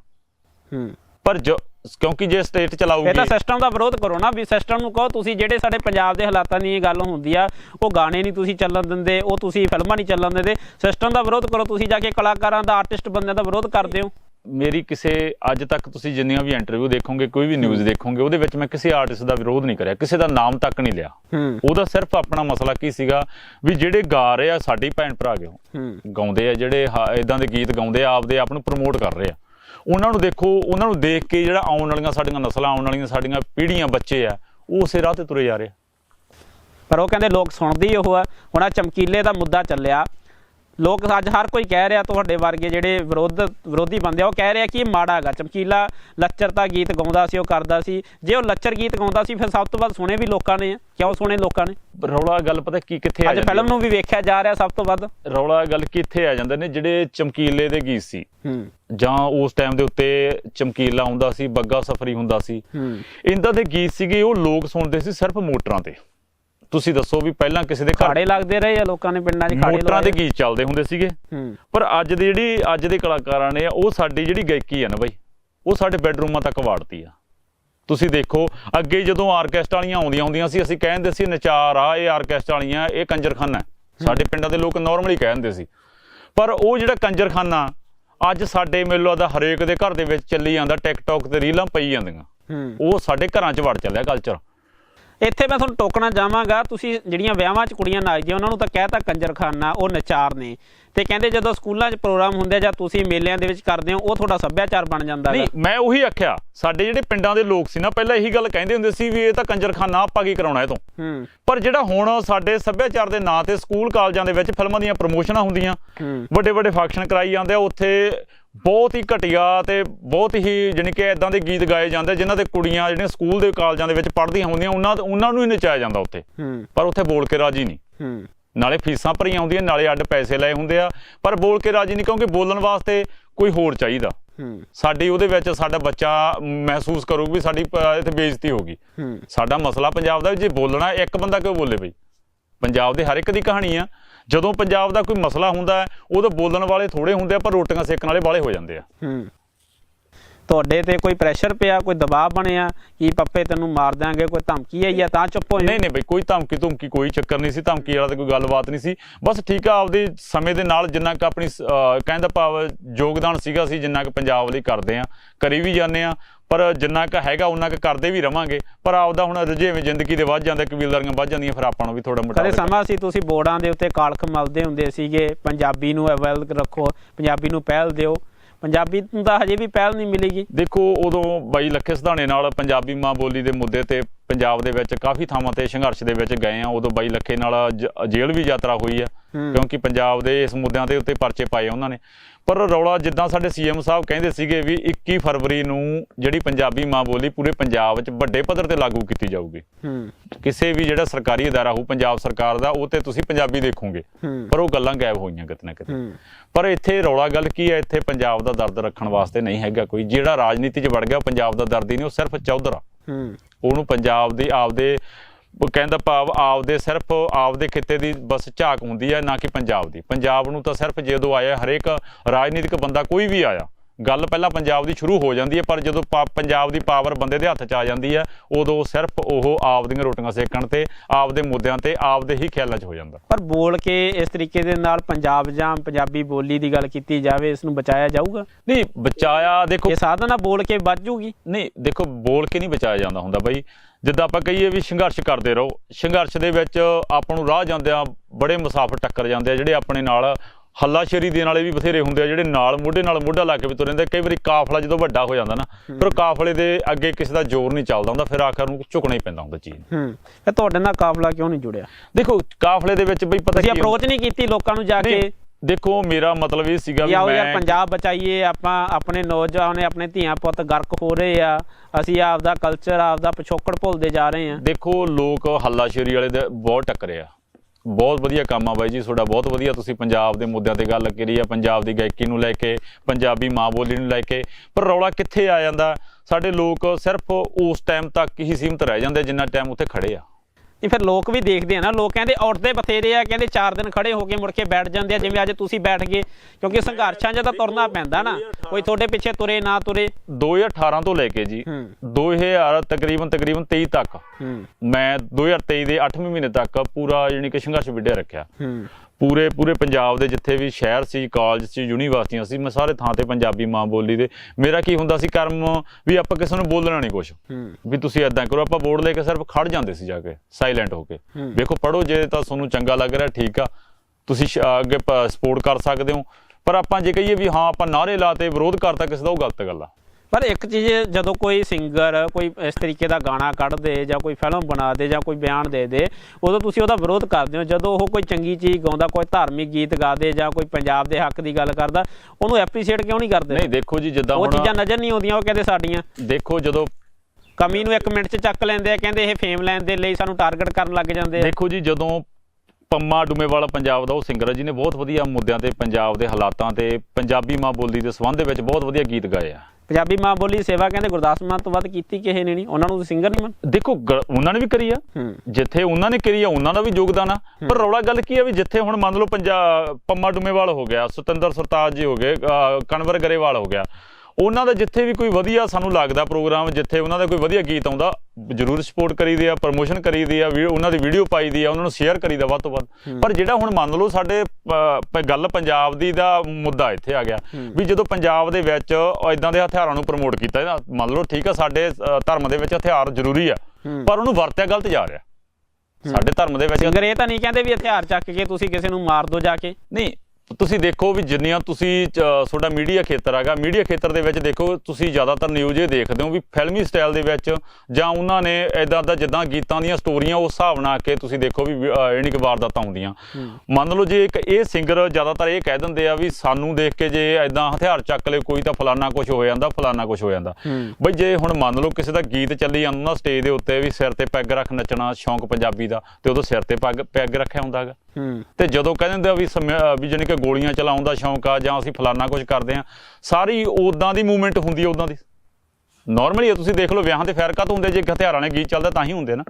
B: ਹੂੰ।
A: ਪਰ ਜੋ ਕਿਉਂਕਿ ਜੇ ਸਟੇਟ ਚਲਾਊਗੀ
B: ਇਹ ਤਾਂ ਸਿਸਟਮ ਦਾ ਵਿਰੋਧ ਕਰੋ ਨਾ ਵੀ ਸਿਸਟਮ ਨੂੰ ਕਹੋ ਤੁਸੀਂ ਜਿਹੜੇ ਸਾਡੇ ਪੰਜਾਬ ਦੇ ਹਾਲਾਤਾਂ ਦੀ ਇਹ ਗੱਲ ਹੁੰਦੀ ਆ ਉਹ ਗਾਣੇ ਨਹੀਂ ਤੁਸੀਂ ਚੱਲਣ ਦਿੰਦੇ ਉਹ ਤੁਸੀਂ ਫਿਲਮਾਂ ਨਹੀਂ ਚੱਲਣ ਦਿੰਦੇ ਸਿਸਟਮ ਦਾ ਵਿਰੋਧ ਕਰੋ ਤੁਸੀਂ ਜਾ ਕੇ ਕਲਾਕਾਰਾਂ ਦਾ ਆਰਟਿਸਟ ਬੰਦਿਆਂ ਦਾ ਵਿਰੋਧ ਕਰਦੇ ਹੋ।
A: ਮੇਰੀ ਕਿਸੇ ਅੱਜ ਤੱਕ ਤੁਸੀਂ ਜਿੰਨੀਆਂ ਵੀ ਇੰਟਰਵਿਊ ਦੇਖੋਗੇ ਕੋਈ ਵੀ ਨਿਊਜ਼ ਦੇਖੋਗੇ ਉਹਦੇ ਵਿੱਚ ਮੈਂ ਕਿਸੇ ਆਰਟਿਸਟ ਦਾ ਵਿਰੋਧ ਨਹੀਂ ਕਰਿਆ ਕਿਸੇ ਦਾ ਨਾਮ ਤੱਕ ਨਹੀਂ ਲਿਆ। ਉਹਦਾ ਸਿਰਫ ਆਪਣਾ ਮਸਲਾ ਕੀ ਸੀਗਾ ਵੀ ਜਿਹੜੇ ਗਾ ਰਹੇ ਆ ਸਾਡੀ ਭੈਣ ਭਰਾ ਗਏ ਗਾਉਂਦੇ ਆ ਜਿਹੜੇ ਇਦਾਂ ਦੇ ਗੀਤ ਗਾਉਂਦੇ ਆ ਆਪਦੇ ਆਪ ਨੂੰ ਪ੍ਰਮੋਟ ਕਰ ਰਹੇ ਆ। ਉਹਨਾਂ ਨੂੰ ਦੇਖੋ ਉਹਨਾਂ ਨੂੰ ਦੇਖ ਕੇ ਜਿਹੜਾ ਆਉਣ ਵਾਲੀਆਂ ਸਾਡੀਆਂ ਨਸਲਾਂ ਆਉਣ ਵਾਲੀਆਂ ਸਾਡੀਆਂ ਪੀੜ੍ਹੀਆਂ ਬੱਚੇ ਆ ਉਹ ਉਸੇ ਰਾਹ ਤੇ ਤੁਰੇ ਜਾ ਰਹੇ ਆ।
B: ਪਰ ਉਹ ਕਹਿੰਦੇ ਲੋਕ ਸੁਣਦੇ ਹੀ ਉਹ ਆ। ਹੁਣ ਆ ਚਮਕੀਲੇ ਦਾ ਮੁੱਦਾ ਚੱਲਿਆ। ਲੋਕ ਅੱਜ ਹਰ ਕੋਈ ਕਹਿ ਰਿਹਾ ਤੁਹਾਡੇ ਵਰਗੇ ਜਿਹੜੇ ਵਿਰੋਧ ਵਿਰੋਧੀ ਬੰਦੇ ਆ ਉਹ ਕਹਿ ਰਿਹਾ ਕਿ ਇਹ ਮਾੜਾ ਹੈਗਾ। ਚਮਕੀਲਾ ਲੱਚਰਤਾ ਗੀਤ ਗਾਉਂਦਾ ਸੀ ਉਹ ਕਰਦਾ ਸੀ। ਜੇ ਉਹ ਲੱਚਰ ਗੀਤ ਗਾਉਂਦਾ ਸੀ ਫਿਰ ਸਭ ਤੋਂ ਵੱਧ ਸੁਣੇ ਵੀ ਲੋਕਾਂ ਨੇ। ਕਿਉਂ ਸੁਣੇ ਲੋਕਾਂ ਨੇ?
A: ਰੌਲਾ ਗੱਲ ਪਤਾ ਕੀ ਕਿੱਥੇ ਆ
B: ਅੱਜ ਫਿਲਮ? ਨੂੰ ਵੀ ਵੇਖਿਆ ਜਾ ਰਿਹਾ ਸਭ ਤੋਂ ਵੱਧ।
A: ਰੌਲਾ ਗੱਲ ਕਿੱਥੇ ਆ ਜਾਂਦੇ ਨੇ ਜਿਹੜੇ ਚਮਕੀਲੇ ਦੇ ਗੀਤ ਸੀ।
B: ਹੂੰ।
A: ਜਾਂ ਉਸ ਟਾਈਮ ਦੇ ਉੱਤੇ ਚਮਕੀਲਾ ਹੁੰਦਾ ਸੀ ਬੱਗਾ ਸਫਰੀ ਹੁੰਦਾ ਸੀ।
B: ਹੂੰ।
A: ਇੰਦਾਂ ਦੇ ਗੀਤ ਸੀਗੇ ਉਹ ਲੋਕ ਸੁਣਦੇ ਸੀ ਸਿਰਫ ਮੋਟਰਾਂ ਤੇ। ਤੁਸੀਂ ਦੱਸੋ ਵੀ ਪਹਿਲਾਂ ਕਿਸੇ ਦੇ ਘਰ
B: ਖਾੜੇ ਲੱਗਦੇ ਰਹੇ ਆ ਲੋਕਾਂ ਨੇ ਪਿੰਡਾਂ 'ਚ ਖਾੜੇ
A: ਮੋਟਰਾਂ। ਗੀਤ ਚੱਲਦੇ ਹੁੰਦੇ ਸੀਗੇ। ਪਰ ਅੱਜ ਦੀ ਜਿਹੜੀ ਅੱਜ ਦੇ ਕਲਾਕਾਰਾਂ ਨੇ ਉਹ ਸਾਡੀ ਜਿਹੜੀ ਗਾਇਕੀ ਆ ਨਾ ਬਾਈ ਉਹ ਸਾਡੇ ਬੈਡਰੂਮਾਂ ਤੱਕ ਵਾੜਤੀ ਆ। ਤੁਸੀਂ ਦੇਖੋ ਅੱਗੇ ਜਦੋਂ ਆਰਕੈਸਟ ਵਾਲੀਆਂ ਆਉਂਦੀਆਂ ਹੁੰਦੀਆਂ ਸੀ ਅਸੀਂ ਕਹਿੰਦੇ ਸੀ ਨਚਾਰ ਆ ਇਹ ਆਰਕੈਸਟ ਵਾਲੀਆਂ ਇਹ ਕੰਜਰਖਾਨਾ। ਸਾਡੇ ਪਿੰਡਾਂ ਦੇ ਲੋਕ ਨਾਰਮਲੀ ਕਹਿੰਦੇ ਸੀ। ਪਰ ਉਹ ਜਿਹੜਾ ਕੰਜਰਖਾਨਾ ਅੱਜ ਸਾਡੇ ਮੇਲੋ ਦਾ ਹਰੇਕ ਦੇ ਘਰ ਦੇ ਵਿੱਚ ਚੱਲੀ ਜਾਂਦਾ ਟਿਕਟੌਕ ਤੇ ਰੀਲਾਂ ਪਈ ਜਾਂਦੀਆਂ। ਉਹ ਸਾਡੇ ਘਰਾਂ 'ਚ ਵੜ ਚੱਲਿਆ ਕਲਚਰ
B: ਇੱਥੇ ਮੈਂ ਤੁਹਾਨੂੰ ਟੋਕਣਾ ਚਾਹਾਂਗਾ ਤੁਸੀਂ ਜਿਹੜੀਆਂ ਵਿਆਹਾਂ 'ਚ ਕੁੜੀਆਂ ਨੱਚਦੀਆਂ ਉਹਨਾਂ ਨੂੰ ਤਾਂ ਕਹਿਤਾ ਕੰਜਰਖਾਨਾ ਉਹ ਨਚਾਰ ਨੇ। ਤੇ ਕਹਿੰਦੇ ਜਦੋਂ ਸਕੂਲਾਂ 'ਚ ਪ੍ਰੋਗਰਾਮ ਹੁੰਦੇ ਜਾਂ ਤੁਸੀਂ ਮੇਲਿਆਂ ਦੇ ਵਿੱਚ ਕਰਦੇ ਹੋ ਉਹ ਤੁਹਾਡਾ ਸੱਭਿਆਚਾਰ ਬਣ ਜਾਂਦਾ ਹੈ
A: ਨਹੀਂ ਮੈਂ ਉਹੀ ਆਖਿਆ ਸਾਡੇ ਜਿਹੜੇ ਪਿੰਡਾਂ ਦੇ ਲੋਕ ਸੀ ਨਾ ਪਹਿਲਾਂ ਇਹੀ ਗੱਲ ਕਹਿੰਦੇ ਹੁੰਦੇ ਸੀ ਵੀ ਇਹ ਤਾਂ ਕੰਜਰਖਾਨਾ ਆਪਾਂ ਕੀ ਕਰਾਉਣਾ ਇਹ ਤੋਂ? ਪਰ ਜਿਹੜਾ ਹੁਣ ਸਾਡੇ ਸੱਭਿਆਚਾਰ ਦੇ ਨਾਂ ਤੇ ਸਕੂਲ ਕਾਲਜਾਂ ਦੇ ਵਿੱਚ ਫਿਲਮਾਂ ਦੀਆਂ ਪ੍ਰਮੋਸ਼ਨਾਂ ਹੁੰਦੀਆਂ ਵੱਡੇ ਵੱਡੇ ਫੰਕਸ਼ਨ ਕਰਾਈ ਜਾਂਦੇ ਆ ਉੱਥੇ ਬਹੁਤ ਹੀ ਘਟੀਆ ਤੇ ਬਹੁਤ ਹੀ ਜਾਣੀ ਕਿ ਇਦਾਂ ਦੇ ਗੀਤ ਗਾਏ ਜਾਂਦੇ ਜਿਨ੍ਹਾਂ ਤੇ ਕੁੜੀਆਂ ਜਿਹੜੀਆਂ ਸਕੂਲ ਦੇ ਕਾਲਜਾਂ ਦੇ ਵਿੱਚ ਪੜ੍ਹਦੀਆਂ ਹੁੰਦੀਆਂ ਉਹਨਾਂ ਉਹਨਾਂ ਨੂੰ ਹੀ ਨਚਾਇਆ ਜਾਂਦਾ ਉੱਥੇ। ਪਰ ਉੱਥੇ ਬੋਲ ਕੇ ਰਾਜੀ ਨਹੀਂ। ਨਾਲੇ ਫੀਸਾਂ ਭਰੀਆਂ ਹੁੰਦੀਆਂ ਨਾਲੇ ਅੱਡ ਪੈਸੇ ਲਏ ਹੁੰਦੇ ਆ ਪਰ ਬੋਲ ਕੇ ਰਾਜੀ ਨਹੀਂ ਕਿਉਂਕਿ ਬੋਲਣ ਵਾਸਤੇ ਕੋਈ ਹੋਰ ਚਾਹੀਦਾ। ਸਾਡੀ ਉਹਦੇ ਵਿੱਚ ਸਾਡਾ ਬੱਚਾ ਮਹਿਸੂਸ ਕਰੂਗਾ ਵੀ ਸਾਡੀ ਇੱਥੇ ਬੇਇੱਜ਼ਤੀ ਹੋ ਗਈ।
B: ਹੂੰ।
A: ਸਾਡਾ ਮਸਲਾ ਪੰਜਾਬ ਦਾ ਵੀ ਜੇ ਬੋਲਣਾ ਇੱਕ ਬੰਦਾ ਕਿਉਂ ਬੋਲੇ ਬਈ? ਪੰਜਾਬ ਦੇ ਹਰ ਇੱਕ ਦੀ ਕਹਾਣੀ ਆ। ਜਦੋਂ ਪੰਜਾਬ ਦਾ ਕੋਈ ਮਸਲਾ ਹੁੰਦਾ ਹੈ ਉਦੋਂ ਬੋਲਣ ਵਾਲੇ ਥੋੜੇ ਹੁੰਦੇ ਆ ਪਰ ਰੋਟੀਆਂ ਸੇਕਣ ਵਾਲੇ ਬਾਲੇ ਹੋ ਜਾਂਦੇ ਆ।
B: ਹੂੰ। ਤੁਹਾਡੇ ਤੇ ਕੋਈ ਪ੍ਰੈਸ਼ਰ ਪਿਆ ਕੋਈ ਦਬਾਅ ਬਣਿਆ ਕਿ ਪੱਪੇ ਤੈਨੂੰ ਮਾਰ ਦਾਂਗੇ ਕੋਈ ਧਮਕੀ ਆਈ ਆ ਤਾਂ ਚੁੱਪ ਹੋਏ
A: ਨਹੀਂ ਨਹੀਂ ਬਈ ਕੋਈ ਧਮਕੀ ਧਮਕੀ ਕੋਈ ਚੱਕਰ ਨਹੀਂ ਸੀ ਧਮਕੀ ਵਾਲਾ ਤਾਂ ਕੋਈ ਗੱਲਬਾਤ ਨਹੀਂ ਸੀ। ਬਸ ਠੀਕ ਆ ਆਪਦੇ ਸਮੇਂ ਦੇ ਨਾਲ ਜਿੰਨਾ ਕੁ ਆਪਣੀ ਸ- ਅਹ ਕਹਿਣ ਦਾ ਭਾਵ ਯੋਗਦਾਨ ਸੀਗਾ ਸੀ ਜਿੰਨਾ ਕੁ ਪੰਜਾਬ ਲਈ ਕਰਦੇ ਆ। ਕਰੀ ਵੀ ਜਾਂਦੇ ਆ ਪਰ ਜਿੰਨਾ ਕੁ ਹੈਗਾ ਉਹਨਾਂ ਕੁ ਕਰਦੇ ਵੀ ਰਵਾਂਗੇ। ਪਰ ਆਪਦਾ ਹੁਣ ਰੁਝੇਵੇਂ ਜ਼ਿੰਦਗੀ ਦੇ ਵੱਧ ਜਾਂਦੇ ਕਬੀਲਦਾਰੀਆਂ ਵੱਧ ਜਾਂਦੀਆਂ ਫਿਰ ਆਪਾਂ ਨੂੰ ਵੀ ਥੋੜਾ ਮੋਟਾ
B: ਕਦੇ ਸਮਾਂ ਸੀ ਤੁਸੀਂ ਬੋਰਡਾਂ ਦੇ ਉੱਤੇ ਕਾਲਖ ਮਲਦੇ ਹੁੰਦੇ ਸੀਗੇ। ਪੰਜਾਬੀ ਨੂੰ ਅਵੈਲ ਰੱਖੋ ਪੰਜਾਬੀ ਨੂੰ ਪਹਿਲ ਦਿਓ। ਪੰਜਾਬੀ ਨੂੰ ਤਾਂ ਹਜੇ ਵੀ ਪਹਿਲ ਨਹੀਂ ਮਿਲੇਗੀ।
A: ਦੇਖੋ ਉਦੋਂ ਬਾਈ ਲੱਖੇ ਸਿਧਾਣੇ ਨਾਲ ਪੰਜਾਬੀ ਮਾਂ ਬੋਲੀ ਦੇ ਮੁੱਦੇ ਤੇ ਪੰਜਾਬ ਦੇ ਵਿੱਚ ਕਾਫੀ ਥਾਵਾਂ ਤੇ ਸੰਘਰਸ਼ ਦੇ ਵਿੱਚ ਗਏ ਆ ਉਦੋਂ ਬਾਈ ਲੱਖੇ ਨਾਲ ਜੇਲ੍ਹ ਵੀ ਯਾਤਰਾ ਹੋਈ ਆ
B: ਹੂੰ।
A: ਕਿਉਂਕਿ ਪੰਜਾਬ ਦੇ ਇਸ ਮੁੱਦਿਆਂ ਦੇ ਉੱਤੇ ਪਰਚੇ ਪਾਏ ਉਹਨਾਂ ਨੇ। ਪਰ ਰੌਲਾ ਜਿੱਦਾਂ ਸਾਡੇ ਸੀਐਮ ਸਾਹਿਬ ਕਹਿੰਦੇ ਸੀਗੇ ਵੀ 21 ਫਰਵਰੀ ਨੂੰ ਜਿਹੜੀ ਪੰਜਾਬੀ ਮਾਂ ਬੋਲੀ ਪੂਰੇ ਪੰਜਾਬ ਵਿੱਚ ਵੱਡੇ ਪੱਧਰ ਤੇ ਲਾਗੂ ਕੀਤੀ ਜਾਊਗੀ।
B: ਹੂੰ।
A: ਕਿਸੇ ਵੀ ਜਿਹੜਾ ਸਰਕਾਰੀ ਅਦਾਰਾ ਹੋਊ ਪੰਜਾਬ ਸਰਕਾਰ ਦਾ ਉਹ ਤੇ ਤੁਸੀਂ ਪੰਜਾਬੀ ਦੇਖੋਗੇ।
B: ਹੂੰ।
A: ਪਰ ਉਹ ਗੱਲਾਂ ਗਾਇਬ ਹੋਈਆਂ ਕਿਤੇ ਨਾ ਕਿਤੇ।
B: ਹੂੰ।
A: ਪਰ ਇੱਥੇ ਰੌਲਾ ਗੱਲ ਕੀ ਹੈ ਇੱਥੇ ਪੰਜਾਬ ਦਾ ਦਰਦ ਰੱਖਣ ਵਾਸਤੇ ਨਹੀਂ ਹੈਗਾ ਕੋਈ। ਜਿਹੜਾ ਰਾਜਨੀਤੀ 'ਚ ਵੜ ਗਿਆ ਪੰਜਾਬ ਦਾ ਦਰਦ ਹੀ ਨਹੀਂ ਉਹ ਸਿਰਫ ਚੌਧਰ।
B: ਹੂੰ
A: ਉਹਨੂੰ ਪੰਜਾਬ ਦੀ ਆਪਦੇ ਕਹਿੰਦਾ ਭਾਵ ਆਪਦੇ ਸਿਰਫ ਆਪਦੇ ਖਿੱਤੇ ਦੀ ਬਸ ਝਾਕ ਹੁੰਦੀ ਹੈ ਨਾ ਕਿ ਪੰਜਾਬ ਦੀ। ਪੰਜਾਬ ਨੂੰ ਤਾਂ ਸਿਰਫ ਜਦੋਂ ਆਇਆ ਹਰੇਕ ਰਾਜਨੀਤਿਕ ਬੰਦਾ ਕੋਈ ਵੀ ਆਇਆ ਗੱਲ ਪਹਿਲਾਂ ਪੰਜਾਬ ਦੀ ਸ਼ੁਰੂ ਹੋ ਜਾਂਦੀ ਹੈ ਪਰ ਜਦੋਂ ਪੰਜਾਬ ਦੀ ਪਾਵਰ ਬੰਦੇ ਦੇ ਹੱਥ 'ਚ ਆ ਜਾਂਦੀ ਹੈ ਉਦੋਂ ਸਿਰਫ ਉਹ ਆਪਦੀਆਂ ਰੋਟੀਆਂ ਸੇਕਣ ਤੇ ਆਪਦੇ ਮੁੱਦਿਆਂ ਤੇ ਆਪਦੇ ਹੀ ਖਿਆਲਾਂ 'ਚ ਹੋ ਜਾਂਦਾ।
B: ਪਰ ਬੋਲ ਕੇ ਇਸ ਤਰੀਕੇ ਦੇ ਨਾਲ ਪੰਜਾਬ ਜਾਂ ਪੰਜਾਬੀ ਬੋਲੀ ਦੀ ਗੱਲ ਕੀਤੀ ਜਾਵੇ ਇਸ ਨੂੰ ਬਚਾਇਆ ਜਾਊਗਾ?
A: ਨਹੀਂ ਬਚਾਇਆ ਦੇਖੋ
B: ਇਹ ਸਾਧਨ ਨਾਲ ਬੋਲ ਕੇ ਬਚ ਜੂਗੀ?
A: ਨਹੀਂ ਦੇਖੋ ਬੋਲ ਕੇ ਨਹੀਂ ਬਚਾਇਆ ਜਾਂਦਾ ਹੁੰਦਾ ਬਾਈ। ਜਿੱਦਾਂ ਆਪਾਂ ਕਹੀਏ ਵੀ ਸੰਘਰਸ਼ ਕਰਦੇ ਰਹੋ ਸੰਘਰਸ਼ ਦੇ ਵਿੱਚ ਆਪਾਂ ਨੂੰ ਰਾਹ ਜਾਂਦਿਆਂ ਬੜੇ ਮੁਸਾਫਰ ਟੱਕਰ ਜਾਂਦੇ ਆ ਜਿਹੜੇ ਆਪਣੇ ਨਾਲ ਹੱਲਾਸ਼ੇਰੀ ਦੇਣ ਵਾਲੇ ਵੀ ਬਥੇਰੇ ਹੁੰਦੇ ਆ ਜਿਹੜੇ ਨਾਲ ਮੋਢੇ ਨਾਲ ਮੋਢਾ ਲਾ ਕੇ ਵੀ ਤੁਰੇ ਹੁੰਦੇ ਕਈ ਵਾਰੀ ਕਾਫਲਾ ਜਦੋਂ ਵੱਡਾ ਹੋ ਜਾਂਦਾ ਨਾ ਫਿਰ ਕਾਫਲੇ ਦੇ ਅੱਗੇ ਕਿਸੇ ਦਾ ਜ਼ੋਰ ਨਹੀਂ ਚੱਲਦਾ ਹੁੰਦਾ ਫਿਰ ਆਖਰ ਨੂੰ ਝੁਕਣਾ ਹੀ ਪੈਂਦਾ ਹੁੰਦਾ ਚੀਜ਼।
B: ਹੂੰ। ਫਿਰ ਤੁਹਾਡੇ ਨਾਲ ਕਾਫਲਾ ਕਿਉਂ ਨਹੀਂ ਜੁੜਿਆ?
A: ਦੇਖੋ ਕਾਫਲੇ ਦੇ ਵਿੱਚ ਬਈ ਪਤਾ ਕੀ
B: ਅਪਰੋਚ ਨਹੀਂ ਕੀਤੀ ਲੋਕਾਂ ਨੂੰ ਜਾ ਕੇ?
A: ਦੇਖੋ ਮੇਰਾ ਮਤਲਬ ਇਹ ਸੀਗਾ
B: ਵੀ ਆਓ ਯਾਰ
A: ਮੈਂ
B: ਪੰਜਾਬ ਬਚਾਈਏ ਆਪਾਂ ਆਪਣੇ ਨੌਜਵਾਨ ਆਪਣੇ ਧੀਆਂ ਪੁੱਤ ਗਰਕ ਹੋ ਰਹੇ ਆ ਅਸੀਂ ਆਪਦਾ ਕਲਚਰ ਆਪਦਾ ਪਿਛੋਕੜ ਭੁੱਲਦੇ ਜਾ ਰਹੇ ਆ।
A: ਦੇਖੋ ਲੋਕ ਹੱਲਾਸ਼ੇਰੀ ਵਾਲੇ ਦੇ ਬਹੁਤ ਟੱਕਰੇ ਆ। ਬਹੁਤ ਵਧੀਆ ਕੰਮ ਆ ਬਾਈ ਜੀ, ਤੁਹਾਡਾ ਬਹੁਤ ਵਧੀਆ। ਤੁਸੀਂ ਪੰਜਾਬ ਦੇ ਮੁੱਦਿਆਂ ਤੇ ਗੱਲ ਕਰੀ ਆ, ਪੰਜਾਬ ਦੀ ਗਾਇਕੀ ਨੂੰ ਲੈ ਕੇ, ਪੰਜਾਬੀ ਮਾਂ ਬੋਲੀ ਨੂੰ ਲੈ ਕੇ। ਪਰ ਰੌਲਾ ਕਿੱਥੇ ਆ ਜਾਂਦਾ? ਸਾਡੇ ਲੋਕ ਸਿਰਫ ਉਸ ਟਾਈਮ ਤੱਕ ਹੀ ਸੀਮਤ ਰਹਿ ਜਾਂਦੇ, ਜਿੰਨਾ ਟਾਈਮ ਉੱਥੇ ਖੜੇ ਆ।
B: ਨਹੀਂ ਫਿਰ ਲੋਕ ਵੀ ਦੇਖਦੇ ਆ ਨਾ ਲੋਕ ਕਹਿੰਦੇ ਉੱਠਦੇ ਬਥੇਰੇ ਆ ਕਹਿੰਦੇ 4 ਦਿਨ ਖੜੇ ਹੋ ਕੇ ਮੁੜ ਕੇ ਬੈਠ ਜਾਂਦੇ ਆ ਜਿਵੇਂ ਅੱਜ ਤੁਸੀਂ ਬੈਠ ਗਏ ਕਿਉਂਕਿ ਸੰਘਰਸ਼ਾਂ 'ਚ ਤਾਂ ਤੁਰਨਾ ਪੈਂਦਾ ਨਾ। ਕੋਈ ਤੁਹਾਡੇ ਪਿੱਛੇ ਤੁਰੇ ਨਾ ਤੁਰੇ।
A: 2018 ਤੋਂ ਲੈ ਕੇ ਜੀ
B: ਹੂੰ।
A: 2000 ਤਕਰੀਬਨ ਤਕਰੀਬਨ 23 ਤੱਕ। ਮੈਂ 2023 ਦੇ 8ਵੇਂ ਮਹੀਨੇ ਤੱਕ ਪੂਰਾ ਯਾਨੀ ਕਿ ਸੰਘਰਸ਼ ਵਿੱਢਿਆ ਰੱਖਿਆ। ਪੂਰੇ ਪੂਰੇ ਪੰਜਾਬ ਦੇ ਜਿੱਥੇ ਵੀ ਸ਼ਹਿਰ ਸੀ ਕਾਲਜ ਸੀ ਯੂਨੀਵਰਸਿਟੀਆਂ ਸੀ ਮੈਂ ਸਾਰੇ ਥਾਂ ਤੇ ਪੰਜਾਬੀ ਮਾਂ ਬੋਲੀ ਦੇ। ਮੇਰਾ ਕੀ ਹੁੰਦਾ ਸੀ ਕਰਮ ਵੀ ਆਪਾਂ ਕਿਸੇ ਨੂੰ ਬੋਲਣਾ ਨਹੀਂ ਕੁਛ। ਵੀ ਤੁਸੀਂ ਐਦਾਂ ਕਰੋ ਆਪਾਂ ਬੋਰਡ ਲੈ ਕੇ ਸਿਰਫ ਖੜ ਜਾਂਦੇ ਸੀ ਜਾ ਕੇ ਸਾਇਲੈਂਟ ਹੋ ਕੇ। ਵੇਖੋ ਪੜੋ ਜੇ ਤਾਂ ਤੁਹਾਨੂੰ ਚੰਗਾ ਲੱਗ ਰਿਹਾ ਠੀਕ ਆ। ਤੁਸੀਂ ਅੱਗੇ ਸਪੋਰਟ ਕਰ ਸਕਦੇ ਹੋ। ਪਰ ਆਪਾਂ ਜੇ ਕਹੀਏ ਵੀ ਹਾਂ ਆਪਾਂ ਨਾਰੇ ਲਾਤੇ ਵਿਰੋਧ ਕਰਤਾ ਕਿਸੇ ਦਾ ਉਹ ਗਲਤ ਗੱਲ ਆ।
B: ਪਰ ਇੱਕ ਚੀਜ਼ ਜਦੋਂ ਕੋਈ ਸਿੰਗਰ ਕੋਈ ਇਸ ਤਰੀਕੇ ਦਾ ਗਾਣਾ ਕੱਢ ਦੇ ਜਾਂ ਕੋਈ ਫਿਲਮ ਬਣਾ ਦੇ ਜਾਂ ਕੋਈ ਬਿਆਨ ਦੇ ਦੇ ਉਦੋਂ ਤੁਸੀਂ ਉਹਦਾ ਵਿਰੋਧ ਕਰਦੇ ਹੋ। ਜਦੋਂ ਉਹ ਕੋਈ ਚੰਗੀ ਚੀਜ਼ ਗਾਉਂਦਾ ਕੋਈ ਧਾਰਮਿਕ ਗੀਤ ਗਾ ਦੇ ਜਾਂ ਕੋਈ ਪੰਜਾਬ ਦੇ ਹੱਕ ਦੀ ਗੱਲ ਕਰਦਾ ਉਹਨੂੰ ਐਪਰੀਸ਼ੀਏਟ ਕਿਉਂ ਨਹੀਂ ਕਰਦੇ?
A: ਨਹੀਂ ਦੇਖੋ ਜੀ ਜਿੱਦਾਂ
B: ਉਹ ਚੀਜ਼ਾਂ ਨਜ਼ਰ ਨਹੀਂ ਆਉਂਦੀਆਂ ਉਹ ਕਹਿੰਦੇ ਸਾਡੀਆਂ।
A: ਦੇਖੋ ਜਦੋਂ
B: ਕਮੀ ਨੂੰ ਇੱਕ ਮਿੰਟ 'ਚ ਚੱਕ ਲੈਂਦੇ ਆ ਕਹਿੰਦੇ ਇਹ ਫੇਮ ਲੈਣ ਦੇ ਲਈ ਸਾਨੂੰ ਟਾਰਗੇਟ ਕਰਨ ਲੱਗ ਜਾਂਦੇ ਆ।
A: ਦੇਖੋ ਜੀ ਜਦੋਂ ਪੰਮਾ ਡੁਮੇਵਾਲਾ ਪੰਜਾਬ ਦਾ ਉਹ ਸਿੰਗਰ ਹੈ ਜਿਹਨੇ ਬਹੁਤ ਵਧੀਆ ਮੁੱਦਿਆਂ ਤੇ ਪੰਜਾਬ ਦੇ ਹਾਲਾਤਾਂ ਤੇ ਪੰਜਾਬੀ ਮਾਂ ਬੋਲੀ ਦੇ ਸੰਬੰਧ ਵਿੱਚ ਬਹੁਤ ਵਧੀਆ ਗੀਤ ਗਾਏ ਆ।
B: ਪੰਜਾਬੀ ਮਾਂ ਬੋਲੀ ਸੇਵਾ ਕਹਿੰਦੇ ਗੁਰਦਾਸ ਮਾਨ ਤੋਂ ਵੱਧ ਕੀਤੀ ਕਿਸੇ ਨੇ ਨਹੀਂ। ਉਹਨਾਂ ਨੂੰ ਸਿੰਗਰ ਨਹੀਂ ਮੰਨ
A: ਦੇਖੋ ਗ- ਉਹਨਾਂ ਨੇ ਵੀ ਕਰੀ ਆ। ਜਿੱਥੇ ਉਹਨਾਂ ਨੇ ਕਰੀ ਆ ਉਹਨਾਂ ਦਾ ਵੀ ਯੋਗਦਾਨ ਆ। ਪਰ ਰੌਲਾ ਗੱਲ ਕੀ ਆ ਵੀ ਜਿੱਥੇ ਹੁਣ ਮੰਨ ਲਓ ਪੰਜਾਬ ਪੰਮਾ ਡੁਮੇਵਾਲ ਹੋ ਗਿਆ ਸੁਤੰਦਰ ਸਰਤਾਜ ਜੀ ਹੋ ਗਏ ਅਹ ਕਨਵਰ ਗਰੇਵਾਲ ਹੋ ਗਿਆ। ਉਹਨਾਂ ਦਾ ਜਿੱਥੇ ਵੀ ਕੋਈ ਵਧੀਆ ਸਾਨੂੰ ਲੱਗਦਾ ਪ੍ਰੋਗਰਾਮ ਜਿੱਥੇ ਉਹਨਾਂ ਦਾ ਕੋਈ ਵਧੀਆ ਗੀਤ ਆਉਂਦਾ ਜ਼ਰੂਰ ਸਪੋਰਟ ਕਰੀਦੀ ਆ ਪ੍ਰਮੋਸ਼ਨ ਕਰੀਦੀ ਆ ਉਹਨਾਂ ਦੀ ਵੀਡੀਓ ਪਾਈਦੀ ਆ ਉਹਨਾਂ ਨੂੰ ਸ਼ੇਅਰ ਕਰੀਦਾ ਵੱਧ ਤੋਂ ਵੱਧ। ਪਰ ਜਿਹੜਾ ਹੁਣ ਮੰਨ ਲਓ ਸਾਡੇ ਗੱਲ ਪੰਜਾਬ ਦੀ ਦਾ ਮੁੱਦਾ ਇੱਥੇ ਆ ਗਿਆ ਵੀ ਜਦੋਂ ਪੰਜਾਬ ਦੇ ਵਿੱਚ ਇਦਾਂ ਦੇ ਹਥਿਆਰਾਂ ਨੂੰ ਪ੍ਰਮੋਟ ਕੀਤਾ ਜਾਂਦਾ ਮੰਨ ਲਓ ਠੀਕ ਆ ਸਾਡੇ ਧਰਮ ਦੇ ਵਿੱਚ ਹਥਿਆਰ ਜ਼ਰੂਰੀ ਆ। ਪਰ ਉਹਨੂੰ ਵਰਤਿਆ ਗਲਤ ਜਾ ਰਿਹਾ। ਸਾਡੇ ਧਰਮ ਦੇ ਵਿੱਚ
B: ਸਿੰਗਰ ਇਹ ਤਾਂ ਨਹੀਂ ਕਹਿੰਦੇ ਵੀ ਹਥਿਆਰ ਚੱਕ ਕੇ ਤੁਸੀਂ ਕਿਸੇ ਨੂੰ ਮਾਰ ਦਿਓ ਜਾ ਕੇ।
A: ਨਹੀਂ ਤੁਸੀਂ ਦੇਖੋ ਵੀ ਜਿੰਨੀਆਂ ਤੁਸੀਂ ਤੁਹਾਡਾ ਮੀਡੀਆ ਖੇਤਰ ਹੈਗਾ ਮੀਡੀਆ ਖੇਤਰ ਦੇ ਵਿੱਚ ਦੇਖੋ ਤੁਸੀਂ ਜ਼ਿਆਦਾਤਰ ਨਿਊਜ਼ ਇਹ ਦੇਖਦੇ ਹੋ ਵੀ ਫਿਲਮੀ ਸਟਾਈਲ ਦੇ ਵਿੱਚ ਜਾਂ ਉਹਨਾਂ ਨੇ ਇਦਾਂ ਦਾ ਜਿੱਦਾਂ ਗੀਤਾਂ ਦੀਆਂ ਸਟੋਰੀਆਂ ਉਸ ਹਿਸਾਬ ਨਾਲ ਕੇ ਤੁਸੀਂ ਦੇਖੋ ਵੀ ਅਹ, ਯਾਨੀ ਕਿ ਵਾਰਦਾਤਾਂ ਹੁੰਦੀਆਂ। ਮੰਨ ਲਓ ਜੇ ਇੱਕ ਇਹ ਸਿੰਗਰ ਜ਼ਿਆਦਾਤਰ ਇਹ ਕਹਿ ਦਿੰਦੇ ਆ ਵੀ ਸਾਨੂੰ ਦੇਖ ਕੇ ਜੇ ਇਦਾਂ ਹਥਿਆਰ ਚੱਕ ਲਏ ਕੋਈ ਤਾਂ ਫਲਾਨਾ ਕੁਝ ਹੋ ਜਾਂਦਾ ਫਲਾਨਾ ਕੁਝ ਹੋ ਜਾਂਦਾ। ਬਈ ਜੇ ਹੁਣ ਮੰਨ ਲਓ ਕਿਸੇ ਦਾ ਗੀਤ ਚੱਲੀ ਜਾਂਦਾ ਸਟੇਜ ਦੇ ਉੱਤੇ ਵੀ ਸਿਰ ਤੇ ਪੈਗ ਰੱਖ ਨੱਚਣਾ ਸ਼ੌਂਕ ਪੰਜਾਬੀ ਦਾ ਤੇ ਉਦੋਂ ਸਿਰ ਤੇ ਪੱਗ ਪੈਗ ਰੱਖਿਆ ਹੁੰਦਾ ਹੈਗਾ।
B: ਹੂੰ
A: ਤੇ ਜਦੋਂ ਕਹਿ ਦਿੰਦੇ ਆ ਵੀ ਵੀ ਜਾਣੀ ਕਿ ਗੋਲੀਆਂ ਚਲਾਉਣ ਦਾ ਸ਼ੌਂਕ ਆ ਜਾਂ ਅਸੀਂ ਫਲਾਨਾ ਕੁਝ ਕਰਦੇ ਆ ਸਾਰੀ ਉਦਾਂ ਦੀ ਮੂਵਮੈਂਟ ਹੁੰਦੀ ਹੈ ਉਦਾਂ ਦੀ। ਨਾਰਮਲੀ ਤੁਸੀਂ ਦੇਖ ਲਓ ਵਿਆਹਾਂ ਦੇ ਫੈਰ ਕਾਤ ਹੁੰਦੇ ਜੇ ਹਥਿਆਰਾਂ ਨੇ ਗੀਤ ਚੱਲਦਾ ਤਾਂ ਹੀ ਹੁੰਦੇ ਨਾ।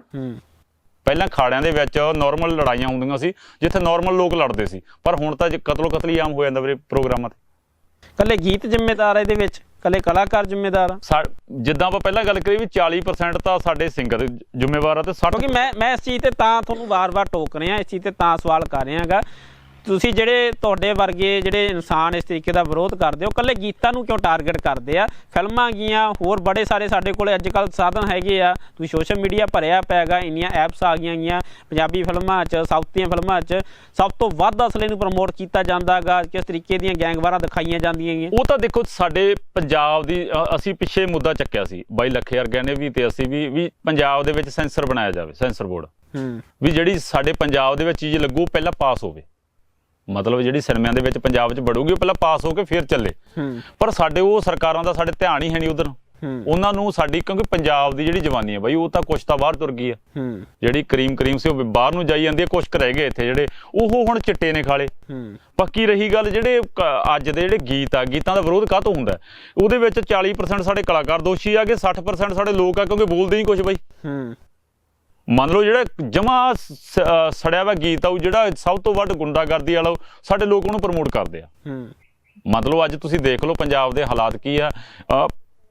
A: ਪਹਿਲਾਂ ਖਾੜਿਆਂ ਦੇ ਵਿੱਚ ਨਾਰਮਲ ਲੜਾਈਆਂ ਹੁੰਦੀਆਂ ਸੀ ਜਿੱਥੇ ਨਾਰਮਲ ਲੋਕ ਲੜਦੇ ਸੀ। ਪਰ ਹੁਣ ਤਾਂ ਜੇ ਕਤਲੋ ਕਤਲੀ ਆਮ ਹੋ ਜਾਂਦਾ ਵੀਰੇ ਪ੍ਰੋਗਰਾਮਾਂ ਤੇ।
B: ਕੱਲੇ ਗੀਤ ਜ਼ਿੰਮੇਦਾਰ ਆ ਇਹਦੇ ਵਿੱਚ ਕੱਲੇ ਕਲਾਕਾਰ ਜ਼ਿੰਮੇਦਾਰ ਆ।
A: ਜਿੱਦਾਂ ਆਪਾਂ ਪਹਿਲਾਂ ਗੱਲ ਕਰੀ ਵੀ 40% ਤਾਂ ਸਾਡੇ ਸਿੰਗਰ ਜ਼ਿੰਮੇਵਾਰ ਆ ਤੇ 60
B: ਕਿਉਂਕਿ ਮੈਂ ਮੈਂ ਇਸ ਚੀਜ਼ ਤੇ ਤਾਂ ਤੁਹਾਨੂੰ ਵਾਰ-ਵਾਰ ਟੋਕ ਰਿਹਾ ਇਸ ਚੀਜ਼ ਤੇ ਤਾਂ ਸਵਾਲ ਕਰ ਰਿਹਾਗਾ। ਤੁਸੀਂ ਜਿਹੜੇ ਤੁਹਾਡੇ ਵਰਗੇ ਜਿਹੜੇ ਇਨਸਾਨ ਇਸ ਤਰੀਕੇ ਦਾ ਵਿਰੋਧ ਕਰਦੇ ਹੋ ਕੱਲੇ ਗੀਤਾਂ ਨੂੰ ਕਿਉਂ ਟਾਰਗੇਟ ਕਰਦੇ ਆ? ਫਿਲਮਾਂ ਗੀਆਂ ਹੋਰ ਬੜੇ ਸਾਰੇ ਸਾਡੇ ਕੋਲੇ ਅੱਜ ਕੱਲ ਸਾਧਨ ਹੈਗੇ ਆ। ਤੁਸੀਂ ਸੋਸ਼ਲ ਮੀਡੀਆ ਭਰਿਆ ਪੈਗਾ ਇੰਨੀਆਂ ਐਪਸ ਆ ਗਈਆਂ ਗੀਆਂ ਪੰਜਾਬੀ ਫਿਲਮਾਂ 'ਚ ਸਾਊਥ ਦੀਆਂ ਫਿਲਮਾਂ 'ਚ ਸਭ ਤੋਂ ਵੱਧ ਅਸਲੇ ਨੂੰ ਪ੍ਰਮੋਟ ਕੀਤਾ ਜਾਂਦਾਗਾ ਕਿਸ ਤਰੀਕੇ ਦੀਆਂ ਗੈਂਗਵਾਰਾਂ ਦਿਖਾਈਆਂ ਜਾਂਦੀਆਂ ਗੀਆਂ।
A: ਉਹ ਤਾਂ ਦੇਖੋ ਸਾਡੇ ਪੰਜਾਬ ਦੀ ਅਸੀਂ ਪਿੱਛੇ ਮੁੱਦਾ ਚੱਕਿਆ ਸੀ। ਬਾਈ ਲੱਖੇ ਵਰਗਿਆਂ ਨੇ ਵੀ ਤੇ ਅਸੀਂ ਵੀ ਵੀ ਪੰਜਾਬ ਦੇ ਵਿੱਚ ਸੈਂਸਰ ਬਣਾਇਆ ਜਾਵੇ ਸੈਂਸਰ ਬੋਰਡ।
B: ਹੂੰ।
A: ਵੀ ਜਿਹੜੀ ਸਾਡੇ ਪੰਜਾਬ ਦੇ ਵਿੱਚ ਚੀਜ਼ ਲੱਗੂ ਪਹਿਲਾਂ ਪਾਸ ਹੋਵੇ। ਮਤਲਬ ਜਿਹੜੀ ਸਿਨੇਮਿਆਂ ਦੇ ਵਿੱਚ ਪੰਜਾਬ 'ਚ ਵੜੂਗੀ ਉਹ ਪਹਿਲਾਂ ਪਾਸ ਹੋ ਕੇ ਫਿਰ ਚੱਲੇ।
B: ਹੂੰ।
A: ਪਰ ਸਾਡੇ ਉਹ ਸਰਕਾਰਾਂ ਦਾ ਸਾਡੇ ਧਿਆਨ ਹੀ ਹੈ ਨਹੀਂ ਉਧਰ।
B: ਹੂੰ।
A: ਉਹਨਾਂ ਨੂੰ ਸਾਡੀ ਕਿਉਂਕਿ ਪੰਜਾਬ ਦੀ ਜਿਹੜੀ ਜਵਾਨੀ ਹੈ ਬਾਈ ਉਹ ਤਾਂ ਕੁਛ ਤਾਂ ਬਾਹਰ ਤੁਰ ਗਈ ਆ।
B: ਹੂੰ।
A: ਜਿਹੜੀ ਕਰੀਮ ਕਰੀਮ ਸੀ ਉਹ ਬਾਹਰ ਨੂੰ ਜਾਈ ਜਾਂਦੀ ਹੈ ਕੁਛ ਕੁ ਰਹਿ ਗਏ ਇੱਥੇ ਜਿਹੜੇ ਉਹ ਹੁਣ ਚਿੱਟੇ ਨੇ ਖਾਲੇ।
B: ਹੂੰ।
A: ਪੱਕੀ ਰਹੀ ਗੱਲ ਜਿਹੜੇ ਕ- ਅੱਜ ਦੇ ਜਿਹੜੇ ਗੀਤ ਆ ਗੀਤਾਂ ਦਾ ਵਿਰੋਧ ਕਾਹਤੋਂ ਹੁੰਦਾ ਹੈ? ਉਹਦੇ ਵਿੱਚ 40% ਸਾਡੇ ਕਲਾਕਾਰ ਦੋਸ਼ੀ ਆ ਗਏ 60% ਸਾਡੇ ਲੋਕ ਆ ਕਿਉਂਕਿ ਬੋਲਦੇ ਨਹੀਂ ਕੁਝ ਬਾਈ।
B: ਹੂੰ।
A: ਮੰਨ ਲਓ ਜਿਹੜਾ ਜਮਾ ਸੜਿਆ ਵਾ ਗੀਤ ਆ ਉਹ ਜਿਹੜਾ ਸਭ ਤੋਂ ਵੱਧ ਗੁੰਡਾਗਰਦੀ ਵਾਲਾ ਸਾਡੇ ਲੋਕ ਉਹਨੂੰ ਪ੍ਰਮੋਟ ਕਰਦੇ ਆ।
B: ਹੂੰ।
A: ਮਤਲਬ ਅੱਜ ਤੁਸੀਂ ਦੇਖ ਲਓ ਪੰਜਾਬ ਦੇ ਹਾਲਾਤ ਕੀ ਆ।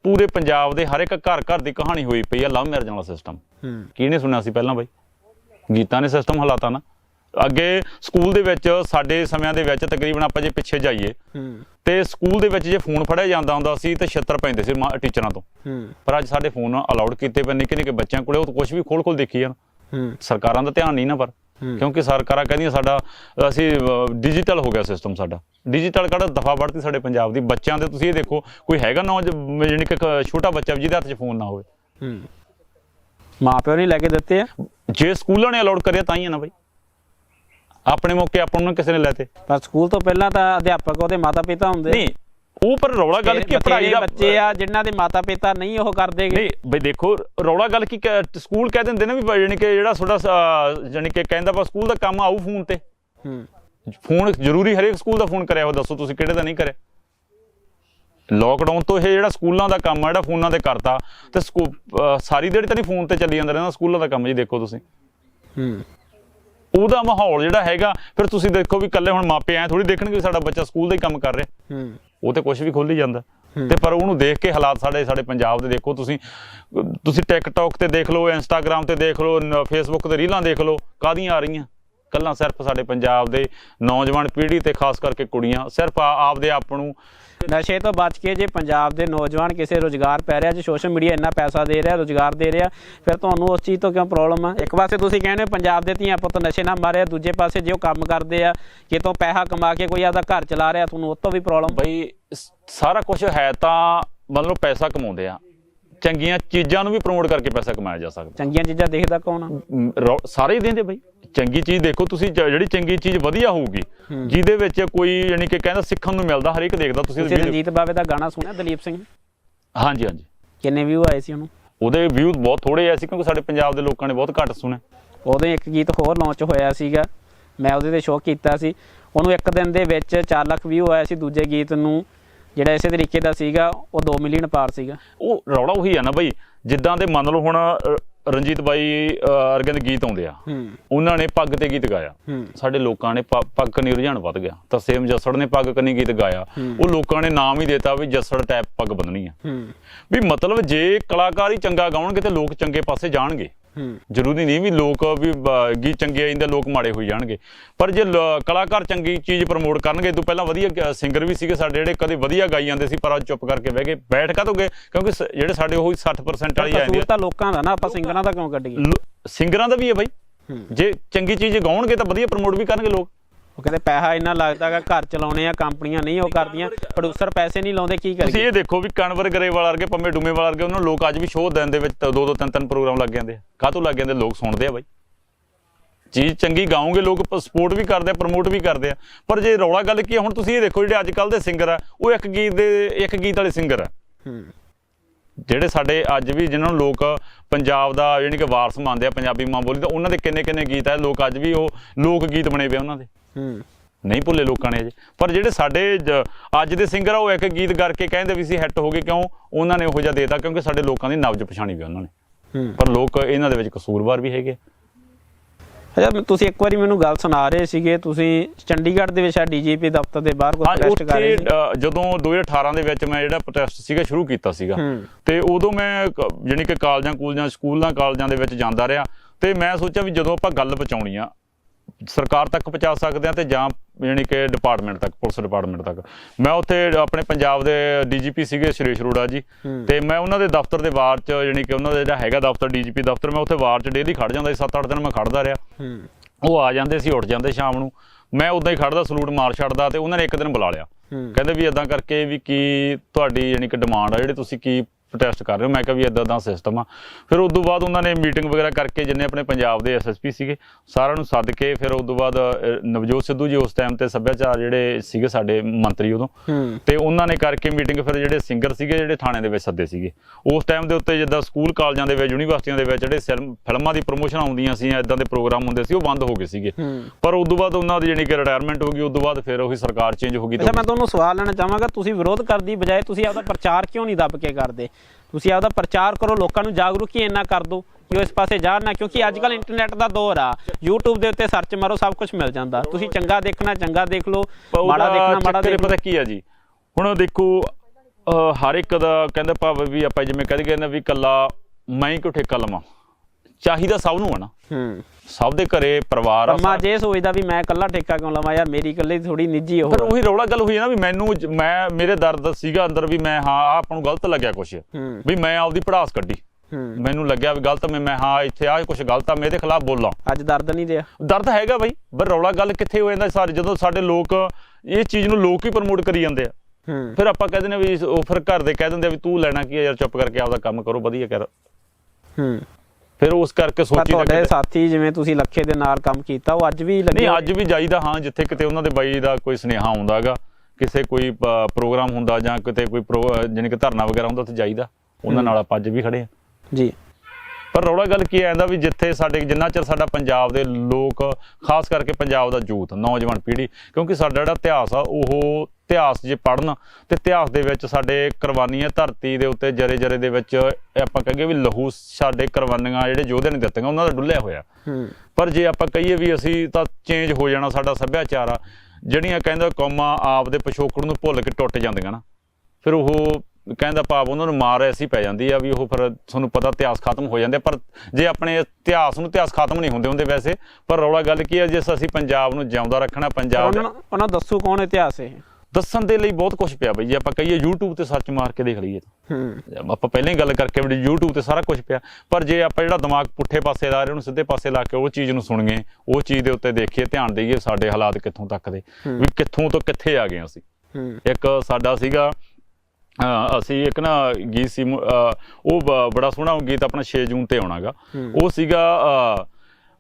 A: ਪੂਰੇ ਪੰਜਾਬ ਦੇ ਹਰ ਇੱਕ ਘਰ ਘਰ ਦੀ ਕਹਾਣੀ ਹੋਈ ਪਈ ਆ ਲਵ ਮੈਰਿਜ ਵਾਲਾ ਸਿਸਟਮ
B: ਹੂੰ।
A: ਕਿਹਨੇ ਸੁਣਿਆ ਸੀ ਪਹਿਲਾਂ ਬਾਈ? ਗੀਤਾਂ ਨੇ ਸਿਸਟਮ ਹਲਾਤਾ ਨਾ। ਅੱਗੇ ਸਕੂਲ ਦੇ ਵਿੱਚ ਸਾਡੇ ਸਮਿਆਂ ਦੇ ਵਿੱਚ ਤਕਰੀਬਨ ਆਪਾਂ ਜੇ ਪਿੱਛੇ ਜਾਈਏ।
B: ਹੂੰ।
A: ਤੇ ਸਕੂਲ ਦੇ ਵਿੱਚ ਜੇ ਫੋਨ ਫੜਿਆ ਜਾਂਦਾ ਹੁੰਦਾ ਸੀ ਤੇ ਛਿੱਤਰ ਪੈਂਦੇ ਸੀ ਟੀਚਰਾਂ ਤੋਂ। ਪਰ ਅੱਜ ਸਾਡੇ ਫੋਨ ਅਲਾਉਡ ਕੀਤੇ ਪਏ ਨਿੱਕੇ ਨਿੱਕੇ ਬੱਚਿਆਂ ਕੋਲੇ ਉਹ ਕੁਝ ਵੀ ਖੋਲ ਖੋਲ ਦੇਖੀ ਜਾਣ। ਸਰਕਾਰਾਂ ਦਾ ਧਿਆਨ ਨਹੀਂ ਨਾ ਪਰ। ਕਿਉਂਕਿ ਸਰਕਾਰਾਂ ਕਹਿੰਦੀਆਂ ਸਾਡਾ ਅਸੀਂ ਡਿਜੀਟਲ ਹੋ ਗਿਆ ਸਿਸਟਮ ਸਾਡਾ। ਡਿਜੀਟਲ ਕਿਹੜਾ ਦਫਾ ਵੜਤੀ ਸਾਡੇ ਪੰਜਾਬ ਦੀ। ਬੱਚਿਆਂ ਦੇ ਤੁਸੀਂ ਇਹ ਦੇਖੋ ਕੋਈ ਹੈਗਾ ਨਾ ਜਾਨੀ ਕਿ ਛੋਟਾ ਬੱਚਾ ਜਿਹਦੇ ਹੱਥ 'ਚ ਫੋਨ ਨਾ ਹੋਵੇ।
B: ਮਾਪਿਓ ਨਹੀਂ ਲੈ ਕੇ ਦਿੱਤੇ ਆ?
A: ਜੇ ਸਕੂਲਾਂ ਨੇ ਅਲਾਉਡ ਕਰਿਆ ਤਾਂ ਹੀ ਹੈ ਨਾ ਬਾਈ। ਆਪਣੇ ਮੌਕੇ ਆਪਾਂ ਨੂੰ ਕਿਸੇ ਨੇ ਲੈਤੇ।
B: ਪਰ ਸਕੂਲ ਤੋਂ ਪਹਿਲਾਂ ਤਾਂ ਅਧਿਆਪਕ ਉਹਦੇ ਮਾਤਾ ਪਿਤਾ ਹੁੰਦੇ।
A: ਨਹੀਂ ਉਹ ਪਰ ਰੌਲਾ ਗੱਲ ਕੀ ਹੈ, ਪੜ੍ਹਾਈ ਦਾ
B: ਬੱਚੇ ਆ ਜਿਨ੍ਹਾਂ ਦੇ ਮਾਤਾ ਪਿਤਾ ਨਹੀਂ ਉਹ ਕਰਦੇਗੇ
A: ਨਹੀਂ ਬਈ ਦੇਖੋ ਰੌਲਾ ਗੱਲ ਕੀ ਸਕੂਲ ਕਹਿ ਦਿੰਦੇ ਨੇ ਵੀ ਜਾਨੀ ਕਿ ਜਿਹੜਾ ਤੁਹਾਡਾ ਜਾਨੀ ਕਿ ਕਹਿੰਦਾ ਵਾ ਸਕੂਲ ਦਾ ਕੰਮ ਆਊ ਫੋਨ ਤੇ।
B: ਹੂੰ।
A: ਫੋਨ ਜ਼ਰੂਰੀ ਹਰੇਕ ਸਕੂਲ ਦਾ ਫੋਨ ਕਰਿਆ ਹੋ ਦੱਸੋ ਤੁਸੀਂ ਕਿਹੜੇ ਦਾ ਨਹੀਂ ਕਰਿਆ। ਲੋਕਡਾਊਨ ਤੋਂ ਇਹ ਜਿਹੜਾ ਸਕੂਲਾਂ ਦਾ ਕੰਮ ਆ ਜਿਹੜਾ ਫੋਨਾਂ ਤੇ ਕਰਤਾ ਤੇ ਸਾਰੀ ਦਿਹਾੜੀ ਤਾਂ ਨਹੀਂ ਫੋਨ ਤੇ ਚੱਲੀ ਜਾਂਦਾ ਰਹਿੰਦਾ ਸਕੂਲਾਂ ਦਾ ਕੰਮ ਜੀ ਦੇਖੋ ਤੁਸੀਂ।
B: ਹੂੰ।
A: ਉਹਦਾ ਮਾਹੌਲ ਜਿਹੜਾ ਹੈਗਾ ਫਿਰ ਤੁਸੀਂ ਦੇਖੋ ਵੀ ਕੱਲੇ ਹੁਣ ਮਾਪੇ ਐ ਥੋੜੀ ਦੇਖਣਗੇ ਸਾਡਾ ਬੱਚਾ ਸਕੂਲ ਦਾ ਹੀ ਕੰਮ ਕਰ ਰਿਹਾ।
B: ਹੂੰ।
A: ਉਹ ਤੇ ਕੁਝ ਵੀ ਖੋਲੀ ਜਾਂਦਾ। ਤੇ ਪਰ ਉਹਨੂੰ ਦੇਖ ਕੇ ਹਾਲਾਤ ਸਾਡੇ ਸਾਡੇ ਪੰਜਾਬ ਦੇ ਦੇਖੋ ਤੁਸੀਂ। ਤੁਸੀਂ ਟਿਕਟੌਕ ਤੇ ਦੇਖ ਲਓ ਇੰਸਟਾਗ੍ਰam ਤੇ ਦੇਖ ਲਓ ਫੇਸਬੁੱਕ ਤੇ ਰੀਲਾਂ ਦੇਖ ਲਓ ਕਾਦੀਆਂ ਆ ਰਹੀਆਂ? ਕੱਲਾਂ ਸਿਰਫ ਸਾਡੇ ਪੰਜਾਬ ਦੇ ਨੌਜਵਾਨ ਪੀੜ੍ਹੀ ਤੇ ਖਾਸ ਕਰਕੇ ਕੁੜੀਆਂ। ਸਿਰਫ ਆਪਦੇ ਆਪ ਨੂੰ
B: ਨਸ਼ੇ ਤੋਂ ਬਚ ਕੇ ਜੇ ਪੰਜਾਬ ਦੇ ਨੌਜਵਾਨ ਕਿਸੇ ਰੋਜ਼ਗਾਰ ਪੈ ਰਿਹਾ ਜੇ ਸੋਸ਼ਲ ਮੀਡੀਆ ਇੰਨਾ ਪੈਸਾ ਦੇ ਰਿਹਾ ਰੋਜ਼ਗਾਰ ਦੇ ਰਿਹਾ ਫਿਰ ਤੁਹਾਨੂੰ ਉਸ ਚੀਜ਼ ਤੋਂ ਕਿਉਂ ਪ੍ਰੋਬਲਮ ਆ? ਇੱਕ ਪਾਸੇ ਤੁਸੀਂ ਕਹਿੰਦੇ ਹੋ ਪੰਜਾਬ ਦੇ ਧੀਆਂ ਪੁੱਤ ਨਸ਼ੇ ਨਾ ਮਾਰਿਆ ਦੂਜੇ ਪਾਸੇ ਜੇ ਉਹ ਕੰਮ ਕਰਦੇ ਆ ਕਿਤੋਂ ਪੈਸਾ ਕਮਾ ਕੇ ਕੋਈ ਆਪਦਾ ਘਰ ਚਲਾ ਰਿਹਾ ਤੁਹਾਨੂੰ ਉਹ ਤੋਂ ਵੀ ਪ੍ਰੋਬਲਮ
A: ਬਈ ਸਾਰਾ ਕੁਝ ਹੈ ਤਾਂ ਮਤਲਬ ਪੈਸਾ ਕਮਾਉਂਦੇ ਆ। ਚੰਗੀਆਂ ਚੀਜ਼ਾਂ ਨੂੰ ਵੀ ਪ੍ਰਮੋਟ ਕਰਕੇ ਪੈਸਾ ਕਮਾਇਆ ਜਾ ਸਕਦਾ।
B: ਚੰਗੀਆਂ ਚੀਜ਼ਾਂ ਦੇਖਦਾ ਕੌਣ ਆ?
A: ਸਾਰੇ ਹੀ ਦਿੰਦੇ ਬਈ। ਚੰਗੀ ਚੀਜ਼ ਦੇਖੋ ਤੁਸੀਂ ਜਿਹੜੀ ਚੰਗੀ ਚੀਜ਼ ਵਧੀਆ ਹੋਊਗੀ ਜਿਹਦੇ ਵਿੱਚ ਕੋਈ ਯਾਨੀ ਕਿ ਕਹਿੰਦਾ ਸਿੱਖਣ ਨੂੰ ਮਿਲਦਾ ਹਰੇਕ ਦੇਖਦਾ ਤੁਸੀਂ
B: ਰਣਜੀਤ ਬਾਵੇ ਦਾ ਗਾਣਾ ਸੁਣਿਆ ਦਲੀਪ ਸਿੰਘ?
A: ਹਾਂਜੀ ਹਾਂਜੀ।
B: ਕਿੰਨੇ ਵਿਊ ਆਏ ਸੀ ਉਹਨੂੰ?
A: ਉਹਦੇ ਵਿਊ ਬਹੁਤ ਥੋੜੇ ਆਏ ਸੀ ਕਿਉਂਕਿ ਸਾਡੇ ਪੰਜਾਬ ਦੇ ਲੋਕਾਂ ਨੇ ਬਹੁਤ ਘੱਟ ਸੁਣਿਆ
B: ਉਹਦੇ ਇੱਕ ਗੀਤ ਹੋਰ ਲਾਂਚ ਹੋਇਆ ਸੀਗਾ ਮੈਂ ਉਹਦੇ ਤੇ ਸ਼ੋਅ ਕੀਤਾ ਸੀ। ਉਹਨੂੰ ਇੱਕ ਦਿਨ ਦੇ ਵਿੱਚ 4 ਲੱਖ ਵਿਊ ਆਇਆ ਸੀ ਦੂਜੇ ਗੀਤ ਨੂੰ ਜਿਹੜਾ ਇਸੇ ਤਰੀਕੇ ਦਾ ਸੀਗਾ ਉਹ 2 ਮਿਲੀਅਨ ਪਾਰ ਸੀਗਾ।
A: ਉਹ ਰੌਲਾ ਉਹੀ ਆ ਨਾ ਬਈ ਜਿੱਦਾਂ ਦੇ ਮੰਨ ਲਓ ਹੁਣ ਰਣਜੀਤ ਬਾਈ ਅ, ਵਰਗੇ ਦੇ ਗੀਤ ਆਉਂਦੇ ਆ। ਉਹਨਾਂ ਨੇ ਪੱਗ ਤੇ ਗੀਤ ਗਾਇਆ। ਸਾਡੇ ਲੋਕਾਂ ਨੇ ਪੱਗ ਕਨੀ ਰੁਝਾਨ ਵੱਧ ਗਿਆ। ਤਾਂ ਸੇਮ ਜੱਸੜ ਨੇ ਪੱਗ ਕਨੀ ਗੀਤ ਗਾਇਆ। ਉਹ ਲੋਕਾਂ ਨੇ ਨਾਮ ਹੀ ਦਿੱਤਾ ਵੀ ਜੱਸੜ ਟੈਪ ਪੱਗ ਬੰਨਣੀ ਆ।
B: ਹੂੰ।
A: ਵੀ ਮਤਲਬ ਜੇ ਕਲਾਕਾਰ ਹੀ ਚੰਗਾ ਗਾਉਣਗੇ ਤੇ ਲੋਕ ਚੰਗੇ ਪਾਸੇ ਜਾਣਗੇ। ਜ਼ਰੂਰੀ ਨਹੀਂ ਵੀ ਲੋਕ ਵੀ ਗੀਤ ਚੰਗੇ ਆ ਜਾਂਦੇ ਲੋਕ ਮਾੜੇ ਹੋਈ ਜਾਣਗੇ। ਪਰ ਜੇ ਕਲਾਕਾਰ ਚੰਗੀ ਚੀਜ਼ ਪ੍ਰਮੋਟ ਕਰਨਗੇ ਤੋਂ ਪਹਿਲਾਂ ਵਧੀਆ ਸਿੰਗਰ ਵੀ ਸੀਗੇ ਸਾਡੇ ਜਿਹੜੇ ਕਦੇ ਵਧੀਆ ਗਾਈ ਜਾਂਦੇ ਸੀ ਪਰ ਅੱਜ ਚੁੱਪ ਕਰਕੇ ਬਹਿ ਗਏ। ਬੈਠ ਕਾ ਗਏ? ਕਿਉਂਕਿ ਜਿਹੜੇ ਸਾਡੇ ਉਹ 60% ਵਾਲੀ ਆਉਂਦੀ
B: ਕਸੂਰ ਤਾਂ ਲੋਕਾਂ ਦਾ ਨਾ ਆਪਾਂ ਸਿੰਗਰਾਂ ਦਾ ਕਿਉਂ ਕੱਢੀਏ?
A: ਸਿੰਗਰਾਂ ਦਾ ਵੀ ਹੈ ਬਾਈ। ਜੇ ਚੰਗੀ ਚੀਜ਼ ਗਾਉਣਗੇ ਤਾਂ ਵਧੀਆ ਪ੍ਰਮੋਟ ਵੀ ਕਰਨਗੇ ਲੋਕ।
B: ਉਹ ਕਹਿੰਦੇ ਪੈਸਾ ਇੰਨਾ ਲੱਗਦਾਗਾ ਘਰ ਚਲਾਉਣੇ ਆ ਕੰਪਨੀਆਂ ਨਹੀਂ ਉਹ ਕਰਦੀਆਂ ਪ੍ਰੋਡਿਊਸਰ ਪੈਸੇ ਨਹੀਂ ਲਾਉਂਦੇ ਕੀ
A: ਤੁਸੀਂ
B: ਕਰੀਏ
A: ਇਹ ਦੇਖੋ ਵੀ ਕਨਵਰ ਗਰੇਵਾਲ ਵਰਗੇ ਪੰਮੇ ਡੂਮੇ ਵਾਲ ਵਰਗੇ ਉਹਨਾਂ ਨੂੰ ਲੋਕ ਅੱਜ ਵੀ ਸ਼ੋਅ ਦੇਣ ਦੇ ਵਿੱਚ ਦੋ ਦੋ ਤਿੰਨ ਤਿੰਨ ਪ੍ਰੋਗਰਾਮ ਲੱਗ ਜਾਂਦੇ ਆ। ਕਾਹਤੋਂ ਲੱਗ ਜਾਂਦੇ? ਲੋਕ ਸੁਣਦੇ ਆ ਬਾਈ। ਚੀਜ਼ ਚੰਗੀ ਗਾਉਂਗੇ ਲੋਕ ਸਪੋਰਟ ਵੀ ਕਰਦੇ ਆ ਪ੍ਰਮੋਟ ਵੀ ਕਰਦੇ ਆ। ਪਰ ਜੇ ਰੌਲਾ ਗੱਲ ਕੀ ਆ ਹੁਣ ਤੁਸੀਂ ਇਹ ਦੇਖੋ ਜਿਹੜੇ ਅੱਜ ਕੱਲ ਦੇ ਸਿੰਗਰ ਆ ਉਹ ਇੱਕ ਗੀਤ ਦੇ ਇੱਕ ਗੀਤ ਵਾਲੇ ਸਿੰਗਰ ਆ।
B: ਹੂੰ।
A: ਜਿਹੜੇ ਸਾਡੇ ਅੱਜ ਵੀ ਜਿਨ੍ਹਾਂ ਨੂੰ ਲੋਕ ਪੰਜਾਬ ਦਾ ਯਾਨੀ ਕਿ ਵਾਰਸ ਮੰਨਦੇ ਆ ਪੰਜਾਬੀ ਮਾਂ ਬੋਲੀ ਦਾ ਉਹਨਾਂ ਦੇ ਕਿੰਨੇ ਕਿੰਨੇ ਗੀਤ ਹੈ ਲੋਕ ਅੱਜ ਵੀ ਉਹ ਲੋਕ ਗੀਤ ਬਣੇ ਪਏ ਉਹਨਾਂ ਦੇ।
B: ਹੂੰ
A: ਨਹੀਂ ਭੁੱਲੇ ਲੋਕਾਂ ਨੇ ਅਜੇ। ਪਰ ਜਿਹੜੇ ਸਾਡੇ ਜ- ਅੱਜ ਦੇ ਸਿੰਗਰ ਆ ਉਹ ਇੱਕ ਗੀਤ ਕਰਕੇ ਕਹਿੰਦੇ ਵੀ ਸੀ ਹਿੱਟ ਹੋ ਗਏ ਕਿਉਂ? ਉਹਨਾਂ ਨੇ ਉਹੋ ਜਿਹਾ ਦੇਤਾ ਕਿਉਂਕਿ ਸਾਡੇ ਲੋਕਾਂ ਦੀ ਨਬਜ ਪਛਾਣੀ ਵੀ ਉਹਨਾਂ ਨੇ।
B: ਹੂੰ।
A: ਪਰ ਲੋਕ ਇਹਨਾਂ ਦੇ ਵਿੱਚ ਕਸੂਰਵਾਰ ਵੀ ਹੈਗੇ
B: ਅੱਛਾ ਮੈਂ- ਤੁਸੀਂ ਇੱਕ ਵਾਰੀ ਮੈਨੂੰ ਗੱਲ ਸੁਣਾ ਰਹੇ ਸੀਗੇ। ਤੁਸੀਂ ਚੰਡੀਗੜ੍ਹ ਦੇ ਵਿੱਚ ਆ ਡੀਜੀਪੀ ਦਫ਼ਤਰ ਦੇ ਬਾਹਰ ਕੋਈ
A: ਹਾਂ
B: ਪ੍ਰੋਟੈਸਟ ਕਰ ਰਹੇ ਸੀ।
A: ਅ, ਜਦੋਂ 2018 ਦੇ ਵਿੱਚ ਮੈਂ ਜਿਹੜਾ ਪ੍ਰੋਟੈਸਟ ਸੀਗਾ ਸ਼ੁਰੂ ਕੀਤਾ ਸੀਗਾ।
B: ਹੂੰ।
A: ਤੇ ਉਦੋਂ ਮੈਂ ਕ- ਜਾਣੀ ਕਿ ਕਾਲਜਾਂ ਕੂਲਜਾਂ ਸਕੂਲਾਂ ਕਾਲਜਾਂ ਦੇ ਵਿੱਚ ਜਾਂਦਾ ਰਿਹਾ। ਤੇ ਮੈਂ ਸੋਚਿਆ ਵੀ ਜਦੋਂ ਆਪਾਂ ਗੱਲ ਪਹੁੰਚਾਉਣੀ ਆ ਸਰਕਾਰ ਤੱਕ ਪਹੁੰਚਾ ਸਕਦੇ ਆ ਤੇ ਜਾਂ ਜਾਣੀ ਕਿ ਡਿਪਾਰਟਮੈਂਟ ਤੱਕ ਪੁਲਿਸ ਡਿਪਾਰਟਮੈਂਟ ਤੱਕ। ਮੈਂ ਉੱਥੇ ਆਪਣੇ ਪੰਜਾਬ ਦੇ ਡੀਜੀਪੀ ਸੀਗੇ ਸ਼੍ਰੇਸ਼ ਅਰੋੜਾ ਜੀ। ਤੇ ਮੈਂ ਉਹਨਾਂ ਦੇ ਦਫ਼ਤਰ ਦੇ ਬਾਹਰ ਚ ਜਾਣੀ ਕਿ ਉਹਨਾਂ ਦਾ ਜਿਹੜਾ ਹੈਗਾ ਦਫ਼ਤਰ ਡੀਜੀਪੀ ਦਫ਼ਤਰ ਮੈਂ ਉੱਥੇ ਬਾਹਰ ਚ ਡੇਲੀ ਖੜ ਜਾਂਦਾ ਸੀ 7-8 ਦਿਨ ਮੈਂ ਖੜਦਾ ਰਿਹਾ। ਉਹ ਆ ਜਾਂਦੇ ਸੀ ਉੱਠ ਜਾਂਦੇ ਸ਼ਾਮ ਨੂੰ। ਮੈਂ ਉਦਾਂ ਹੀ ਖੜਦਾ ਸਲੂਟ ਮਾਰ ਛੱਡਦਾ ਤੇ ਉਹਨਾਂ ਨੇ ਇੱਕ ਦਿਨ ਬੁਲਾ ਲਿਆ। ਕਹਿੰਦੇ ਵੀ ਇਦਾਂ ਕਰਕੇ ਵੀ ਕੀ ਤੁਹਾਡੀ ਯਾਨੀ ਕਿ ਡਿਮਾਂਡ ਆ ਜਿਹੜੀ ਤੁਸੀਂ ਕੀ ਪ੍ਰੋਟੈਸਟ ਕਰ ਰਹੇ ਹੋ। ਮੈਂ ਕਿਹਾ ਵੀ ਇਦਾਂ ਦਾ ਸਿਸਟਮ ਆ। ਫਿਰ ਉਸ ਤੋਂ ਬਾਅਦ ਉਹਨਾਂ ਨੇ ਮੀਟਿੰਗ ਵਗੈਰਾ ਕਰਕੇ ਜਿੰਨੇ ਆਪਣੇ ਪੰਜਾਬ ਦੇ ਐਸਐਸਪੀ ਸੀਗੇ ਸਾਰਿਆਂ ਨੂੰ ਸੱਦ ਕੇ ਫਿਰ ਉਸ ਤੋਂ ਬਾਅਦ ਨਵਜੋਤ ਸਿੱਧੂ ਜੀ ਉਸ ਟਾਈਮ ਤੇ ਸੱਭਿਆਚਾਰ ਜਿਹੜੇ ਸੀਗੇ ਸਾਡੇ ਮੰਤਰੀ ਉਦੋਂ ਤੇ ਉਹਨਾਂ ਨੇ ਕਰਕੇ ਮੀਟਿੰਗ ਫਿਰ ਜਿਹੜੇ ਸਿੰਗਰ ਸੀਗੇ ਜਿਹੜੇ ਥਾਣੇ ਦੇ ਵਿੱਚ ਸੱਦੇ ਸੀਗੇ। ਉਸ ਟਾਈਮ ਦੇ ਉੱਤੇ ਜਿੱਦਾਂ ਸਕੂਲ ਕਾਲਜਾਂ ਦੇ ਵਿੱਚ ਯੂਨੀਵਰਸਿਟੀਆਂ ਦੇ ਵਿੱਚ ਜਿਹੜੇ ਫਿਲਮਾਂ ਦੀ ਪ੍ਰੋਮੋਸ਼ਨ ਆਉਂਦੀਆਂ ਸੀ ਇਦਾਂ ਦੇ ਪ੍ਰੋਗਰਾਮ ਹੁੰਦੇ ਸੀ ਉਹ ਬੰਦ ਹੋ ਗਏ ਸੀਗੇ। ਪਰ ਉਸ ਤੋਂ ਬਾਅਦ ਉਹਨਾਂ ਦੀ ਜਿਹੜੀ ਕਿ ਰਿਟਾਇਰਮੈਂਟ ਹੋ ਗਈ ਉਸ ਤੋਂ ਬਾਅਦ ਫਿਰ ਉਹੀ ਸਰਕਾਰ ਚੇਂਜ ਹੋ ਗਈ
B: ਅੱਛਾ ਮੈਂ ਤੁਹਾਨੂੰ ਸਵਾਲ ਲੈਣਾ ਚਾਹਾਂਗਾ ਤੁਸੀਂ ਵਿਰੋਧ ਕਰਦੀ ਬਜਾਏ ਤੁਸੀਂ ਆਪਦਾ ਪ੍ਰਚਾਰ ਕਿਉਂ ਨਹੀਂ ਦੱਬ ਕੇ ਕਰਦੇ? ਤੁਸੀਂ ਆਪਦਾ ਪ੍ਰਚਾਰ ਕਰੋ ਲੋਕਾਂ ਨੂੰ ਜਾਗਰੂਕ ਹੀ ਇੰਨਾ ਕਰ ਦਿਓ ਕਿ ਉਹ ਇਸ ਪਾਸੇ ਜਾਣ ਨਾ ਕਿਉਂਕਿ ਅੱਜ ਕੱਲ ਇੰਟਰਨੈਟ ਦਾ ਦੌਰ ਆ। YouTube ਦੇ ਉੱਤੇ ਸਰਚ ਮਾਰੋ ਸਭ ਕੁਝ ਮਿਲ ਜਾਂਦਾ। ਤੁਸੀਂ ਚੰਗਾ ਦੇਖਣਾ ਚੰਗਾ ਦੇਖ ਲਓ ਮਾੜਾ ਦੇਖਣਾ ਮਾੜਾ ਦੇਖ
A: ਪਤਾ ਕੀ ਆ ਜੀ? ਹੁਣ ਦੇਖੋ ਹਰ ਇੱਕ ਦਾ ਕਹਿੰਦਾ ਭਾਵ ਵੀ ਆਪਾਂ ਜਿਵੇਂ ਕਹਦੇ ਨਾ ਵੀ ਕੱਲਾ ਮੈਂ ਹੀ ਕਿਉਂ ਠੇਕਾ ਲਵਾਂ? ਚਾਹੀਦਾ ਸਭ ਨੂੰ ਆ ਨਾ।
B: ਹੂੰ।
A: ਸਭ ਦੇ ਘਰੇ ਪਰਿਵਾਰ ਆ
B: ਅੰਮਾ ਜੇ ਸੋਚਦਾ ਵੀ ਮੈਂ ਇਕੱਲਾ ਠੇਕਾ ਕਿਉਂ ਲਵਾਂ ਯਾਰ ਮੇਰੀ ਇਕੱਲੇ ਥੋੜੀ ਨਿੱਜੀ ਉਹ
A: ਉਹੀ ਰੌਲਾ ਗੱਲ ਹੋਈ ਨਾ ਵੀ ਮੈਨੂੰ ਜ- ਮੈਂ ਮੇਰੇ ਦਰਦ ਸੀਗਾ ਅੰਦਰ ਵੀ ਮੈਂ ਹਾਂ ਆਹ ਆਪਾਂ ਨੂੰ ਗਲਤ ਲੱਗਿਆ ਕੁਛ।
B: ਹੂੰ।
A: ਵੀ ਮੈਂ ਆਪਦੀ ਪੜਾਸ ਕੱਢੀ।
B: ਹੂੰ।
A: ਮੈਨੂੰ ਲੱਗਿਆ ਵੀ ਗਲਤ ਮੈਂ ਮੈਂ ਹਾਂ ਇੱਥੇ ਆ ਕੁਛ ਗਲਤ ਆ ਮੈਂ ਇਹਦੇ ਖਿਲਾਫ ਬੋਲਾਂ।
B: ਅੱਜ ਦਰਦ ਨਹੀਂ ਰਿਹਾ।
A: ਦਰਦ ਹੈਗਾ ਬਈ ਪਰ ਰੌਲਾ ਗੱਲ ਕਿੱਥੇ ਹੋ ਜਾਂਦਾ ਸਾਰੇ ਜਦੋਂ ਸਾਡੇ ਲੋਕ ਇਹ ਚੀਜ਼ ਨੂੰ ਲੋਕ ਹੀ ਪ੍ਰਮੋਟ ਕਰੀ ਜਾਂਦੇ ਆ।
B: ਹੂੰ।
A: ਫਿਰ ਆਪਾਂ ਕਹਿ ਦਿੰਦੇ ਆ ਵੀ ਉਹ ਫਿਰ ਘਰ ਦੇ ਕਹਿ ਦਿੰਦੇ ਆ ਵੀ ਤੂੰ ਲੈਣਾ ਕੀ ਆ ਯਾਰ ਚੁੱਪ ਕਰਕੇ ਆਪਦਾ ਕੰਮ ਕਰੋ ਵਧੀਆ ਕਰ
B: ਹੂੰ।
A: ਫਿਰ ਉਸ ਕਰਕੇ ਸੋਚੀ
B: ਤੁਹਾਡੇ ਸਾਥੀ ਜਿਵੇਂ ਤੁਸੀਂ ਲੱਖੇ ਦੇ ਨਾਲ ਕੰਮ ਕੀਤਾ ਉਹ ਅੱਜ ਵੀ ਲੱਗੇ
A: ਨਹੀਂ ਅੱਜ ਵੀ ਜਾਈਦਾ ਹਾਂ ਜਿੱਥੇ ਕਿਤੇ ਉਹਨਾਂ ਦੇ ਬਾਈ ਦਾ ਕੋਈ ਸੁਨੇਹਾ ਆਉਂਦਾਗਾ ਕਿਸੇ ਕੋਈ ਪ੍ਰੋਗਰਾਮ ਹੁੰਦਾ ਜਾਂ ਕਿਤੇ ਕੋਈ ਜਾਣੀ ਕਿ ਧਰਨਾ ਵਗੈਰਾ ਹੁੰਦਾ ਉੱਥੇ ਜਾਈਦਾ। ਉਹਨਾਂ ਨਾਲ ਆਪਾਂ ਅੱਜ ਵੀ ਖੜੇ ਆ
B: ਜੀ।
A: ਪਰ ਰੌਲਾ ਗੱਲ ਕੀ ਆਂਦਾ ਵੀ ਜਿੱਥੇ ਸਾਡੇ ਜਿੰਨਾ ਚਿਰ ਸਾਡਾ ਪੰਜਾਬ ਦੇ ਲੋਕ ਖਾਸ ਕਰਕੇ ਪੰਜਾਬ ਦਾ ਯੂਥ ਨੌਜਵਾਨ ਪੀੜ੍ਹੀ ਕਿਉਂਕਿ ਸਾਡਾ ਜਿਹੜਾ ਇਤਿਹਾਸ ਆ ਉਹ ਇਤਿਹਾਸ ਜੇ ਪੜਨ ਤੇ ਇਤਿਹਾਸ ਦੇ ਵਿੱਚ ਸਾਡੇ ਕੁਰਬਾਨੀਆਂ ਧਰਤੀ ਦੇ ਉੱਤੇ ਜਰੇ ਜਰੇ ਦੇ ਵਿੱਚ ਇਹ ਆਪਾਂ ਕਹੀਏ ਵੀ ਲਹੂ ਸਾਡੇ ਕੁਰਬਾਨੀਆਂ ਜਿਹੜੇ ਯੋਧਿਆਂ ਨੇ ਦਿੱਤੀਆਂ ਉਹਨਾਂ ਦਾ ਡੁੱਲਿਆ ਹੋਇਆ। ਪਰ ਜੇ ਆਪਾਂ ਕਹੀਏ ਵੀ ਅਸੀਂ ਤਾਂ ਚੇਂਜ ਹੋ ਜਾਣਾ ਸਾਡਾ ਸੱਭਿਆਚਾਰ ਆ ਜਿਹੜੀਆਂ ਕਹਿੰਦਾ ਕੌਮਾਂ ਆਪ ਦੇ ਪਿਛੋਕੜ ਨੂੰ ਭੁੱਲ ਕੇ ਟੁੱਟ ਜਾਂਦੀਆਂ ਨਾ ਫਿਰ ਉਹ ਕਹਿੰਦਾ ਭਾਵ ਉਹਨਾਂ ਨੂੰ ਮਾਰ ਐਸੀ ਪੈ ਜਾਂਦੀ ਆ ਵੀ ਉਹ ਫਿਰ ਤੁਹਾਨੂੰ ਪਤਾ ਇਤਿਹਾਸ ਖਤਮ ਹੋ ਜਾਂਦੇ ਆ। ਪਰ ਜੇ ਆਪਣੇ ਇਤਿਹਾਸ ਨੂੰ ਇਤਿਹਾਸ ਖਤਮ ਨਹੀਂ ਹੁੰਦੇ ਹੁੰਦੇ ਵੈਸੇ ਪਰ ਰੌਲਾ ਗੱਲ ਕੀ ਹੈ ਜੇ ਅਸੀਂ ਪੰਜਾਬ ਨੂੰ ਜਿਉਂਦਾ ਰੱਖਣਾ ਪੰਜਾਬ
B: ਉਹਨਾਂ ਦੱਸੋ ਕੌਣ ਇਤਿਹਾਸ ਇਹ?
A: ਦੱਸਣ ਦੇ ਲਈ ਬਹੁਤ ਕੁਝ ਪਿਆ ਬਈ ਜੇ ਆਪਾਂ ਕਹੀਏ YouTube ਤੇ ਸਰਚ ਮਾਰ ਕੇ ਦੇਖ ਲਈਏ।
B: ਹੂੰ।
A: ਆਪਾਂ ਪਹਿਲਾਂ ਹੀ ਗੱਲ ਕਰਕੇ ਵੀ YouTube ਤੇ ਸਾਰਾ ਕੁਝ ਪਿਆ ਪਰ ਜੇ ਆਪਾਂ ਜਿਹੜਾ ਦਿਮਾਗ ਪੁੱਠੇ ਪਾਸੇ ਲਾ ਰਹੇ ਉਹਨੂੰ ਸਿੱਧੇ ਪਾਸੇ ਲਾ ਕੇ ਉਹ ਚੀਜ਼ ਨੂੰ ਸੁਣੀਏ ਉਹ ਚੀਜ਼ ਦੇ ਉੱਤੇ ਦੇਖੀਏ ਧਿਆਨ ਦੇਈਏ ਸਾਡੇ ਹਾਲਾਤ ਕਿੱਥੋਂ ਤੱਕ ਦੇ ਵੀ ਕਿੱਥੋਂ ਤੋਂ ਕਿੱਥੇ ਆ ਗਏ ਅਸੀਂ। ਇੱਕ ਸਾਡਾ ਸੀਗਾ ਅਸੀਂ ਇੱਕ ਨਾ ਗੀਤ ਸੀ ਉਹ ਬੜਾ ਸੋਹਣਾ ਗੀਤ ਆਪਣਾ 6 ਜੂਨ ਤੇ ਆਉਣਾਗਾ। ਉਹ ਸੀਗਾ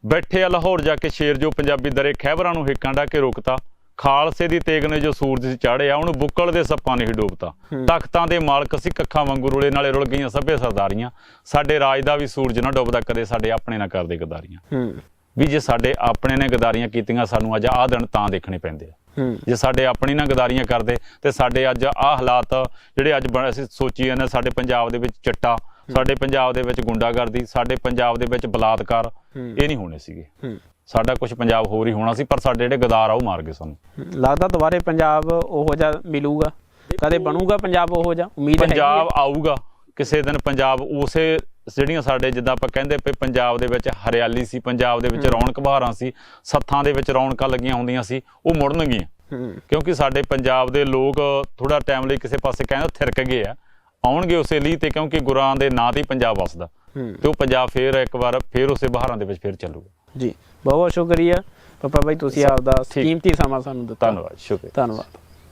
A: ਬੈਠੇ ਆ ਲਾਹੌਰ ਜਾ ਕੇ ਸ਼ੇਰ ਜੋ ਪੰਜਾਬੀ ਦਰੇ ਖਹਿਬਰਾਂ ਨੂੰ ਹਿੱਕਾਂ ਡਾ ਕੇ ਰੋਕਤਾ। ਖਾਲਸੇ ਦੀ ਤੇਗ ਨੇ ਜੋ ਸੂਰਜ ਸੀ ਚਾੜਿਆ ਉਹਨੂੰ ਬੁੱਕਲ ਦੇ ਸੱਪਾਂ ਨੇ ਹੀ ਡੋਬਤਾ। ਤਖਤਾਂ ਦੇ ਮਾਲਕ ਸੀ ਕੱਖਾਂ ਵਾਂਗੂ ਰੁਲੇ ਨਾਲੇ ਰੁਲ ਗਈਆਂ ਸਭੇ ਸਰਦਾਰੀਆਂ। ਸਾਡੇ ਰਾਜ ਦਾ ਵੀ ਸੂਰਜ ਨਾ ਡੁੱਬਦਾ ਕਦੇ ਸਾਡੇ ਆਪਣੇ ਨਾ ਕਰਦੇ ਗਦਾਰੀਆਂ। ਵੀ ਜੇ ਸਾਡੇ ਆਪਣੇ ਨੇ ਗਦਾਰੀਆਂ ਕੀਤੀਆਂ ਸਾਨੂੰ ਅੱਜ ਆਹ ਦਿਨ ਤਾਂ ਦੇਖਣੇ ਪੈਂਦੇ ਆ। ਜੇ ਸਾਡੇ ਆਪਣੀ ਨਾ ਗਦਾਰੀਆਂ ਕਰਦੇ ਤੇ ਸਾਡੇ ਅੱਜ ਆਹ ਹਾਲਾਤ ਜਿਹੜੇ ਅੱਜ ਅਸੀਂ ਸੋਚੀ ਜਾਂਦੇ ਸਾਡੇ ਪੰਜਾਬ ਦੇ ਵਿੱਚ ਚਿੱਟਾ ਸਾਡੇ ਪੰਜਾਬ ਦੇ ਵਿੱਚ ਗੁੰਡਾਗਰਦੀ ਸਾਡੇ ਪੰਜਾਬ ਦੇ ਵਿੱਚ ਬਲਾਤਕਾਰ ਇਹ ਨਹੀਂ ਹੋਣੇ ਸੀਗੇ। ਸਾਡਾ ਕੁਝ ਪੰਜਾਬ ਹੋਰ ਹੀ ਹੋਣਾ ਸੀ ਪਰ ਸਾਡੇ ਜਿਹੜੇ ਗਦਾਰ ਆ ਉਹ ਮਾਰ ਗਏ ਸਾਨੂੰ।
B: ਲੱਗਦਾ ਦੁਬਾਰੇ ਪੰਜਾਬ ਉਹੋ ਜਿਹਾ ਮਿਲੂਗਾ। ਕਦੇ ਬਣੂਗਾ ਪੰਜਾਬ ਉਹੋ ਜਿਹਾ? ਉਮੀਦ ਹੈ।
A: ਪੰਜਾਬ ਆਊਗਾ ਕਿਸੇ ਦਿਨ ਪੰਜਾਬ ਉਸੇ ਜਿਹੜੀਆਂ ਸਾਡੇ ਜਿੱਦਾਂ ਆਪਾਂ ਕਹਿੰਦੇ ਪਏ ਪੰਜਾਬ ਦੇ ਵਿੱਚ ਹਰਿਆਲੀ ਸੀ ਪੰਜਾਬ ਦੇ ਵਿੱਚ ਰੌਣਕ ਬਹਾਰਾਂ ਸੀ ਸੱਥਾਂ ਦੇ ਵਿੱਚ ਰੌਣਕਾਂ ਲੱਗੀਆਂ ਹੁੰਦੀਆਂ ਸੀ ਉਹ ਮੁੜਨਗੀਆਂ। ਕਿਉਂਕਿ ਸਾਡੇ ਪੰਜਾਬ ਦੇ ਲੋਕ ਥੋੜਾ ਟਾਈਮ ਲਈ ਕਿਸੇ ਪਾਸੇ ਕਹਿੰਦੇ ਥਿਰਕ ਗਏ ਆ ਆਉਣਗੇ ਉਸੇ ਲਈ ਤੇ ਕਿਉਂਕਿ ਗੁਰਾਂ ਦੇ ਨਾਂ ਤੇ ਪੰਜਾਬ ਵਸਦਾ। ਤੇ ਉਹ ਪੰਜਾਬ ਫੇਰ ਇੱਕ ਵਾਰ ਫੇਰ ਉਸੇ ਬਹਾਰਾਂ ਦੇ ਵਿੱਚ ਫੇਰ ਚੱਲੂਗਾ।
B: ਜੀ ਬਹੁਤ ਬਹੁਤ ਸ਼ੁਕਰੀਆ। ਪਾਪਾ ਭਾਈ ਤੁਸੀਂ ਆਪਦਾ। ਕੀਮਤੀ ਸਮਾਂ ਸਾਨੂੰ ਦਿੱਤਾ।
A: ਧੰਨਵਾਦ ਸ਼ੁਕਰੀਆ।
B: ਧੰਨਵਾਦ।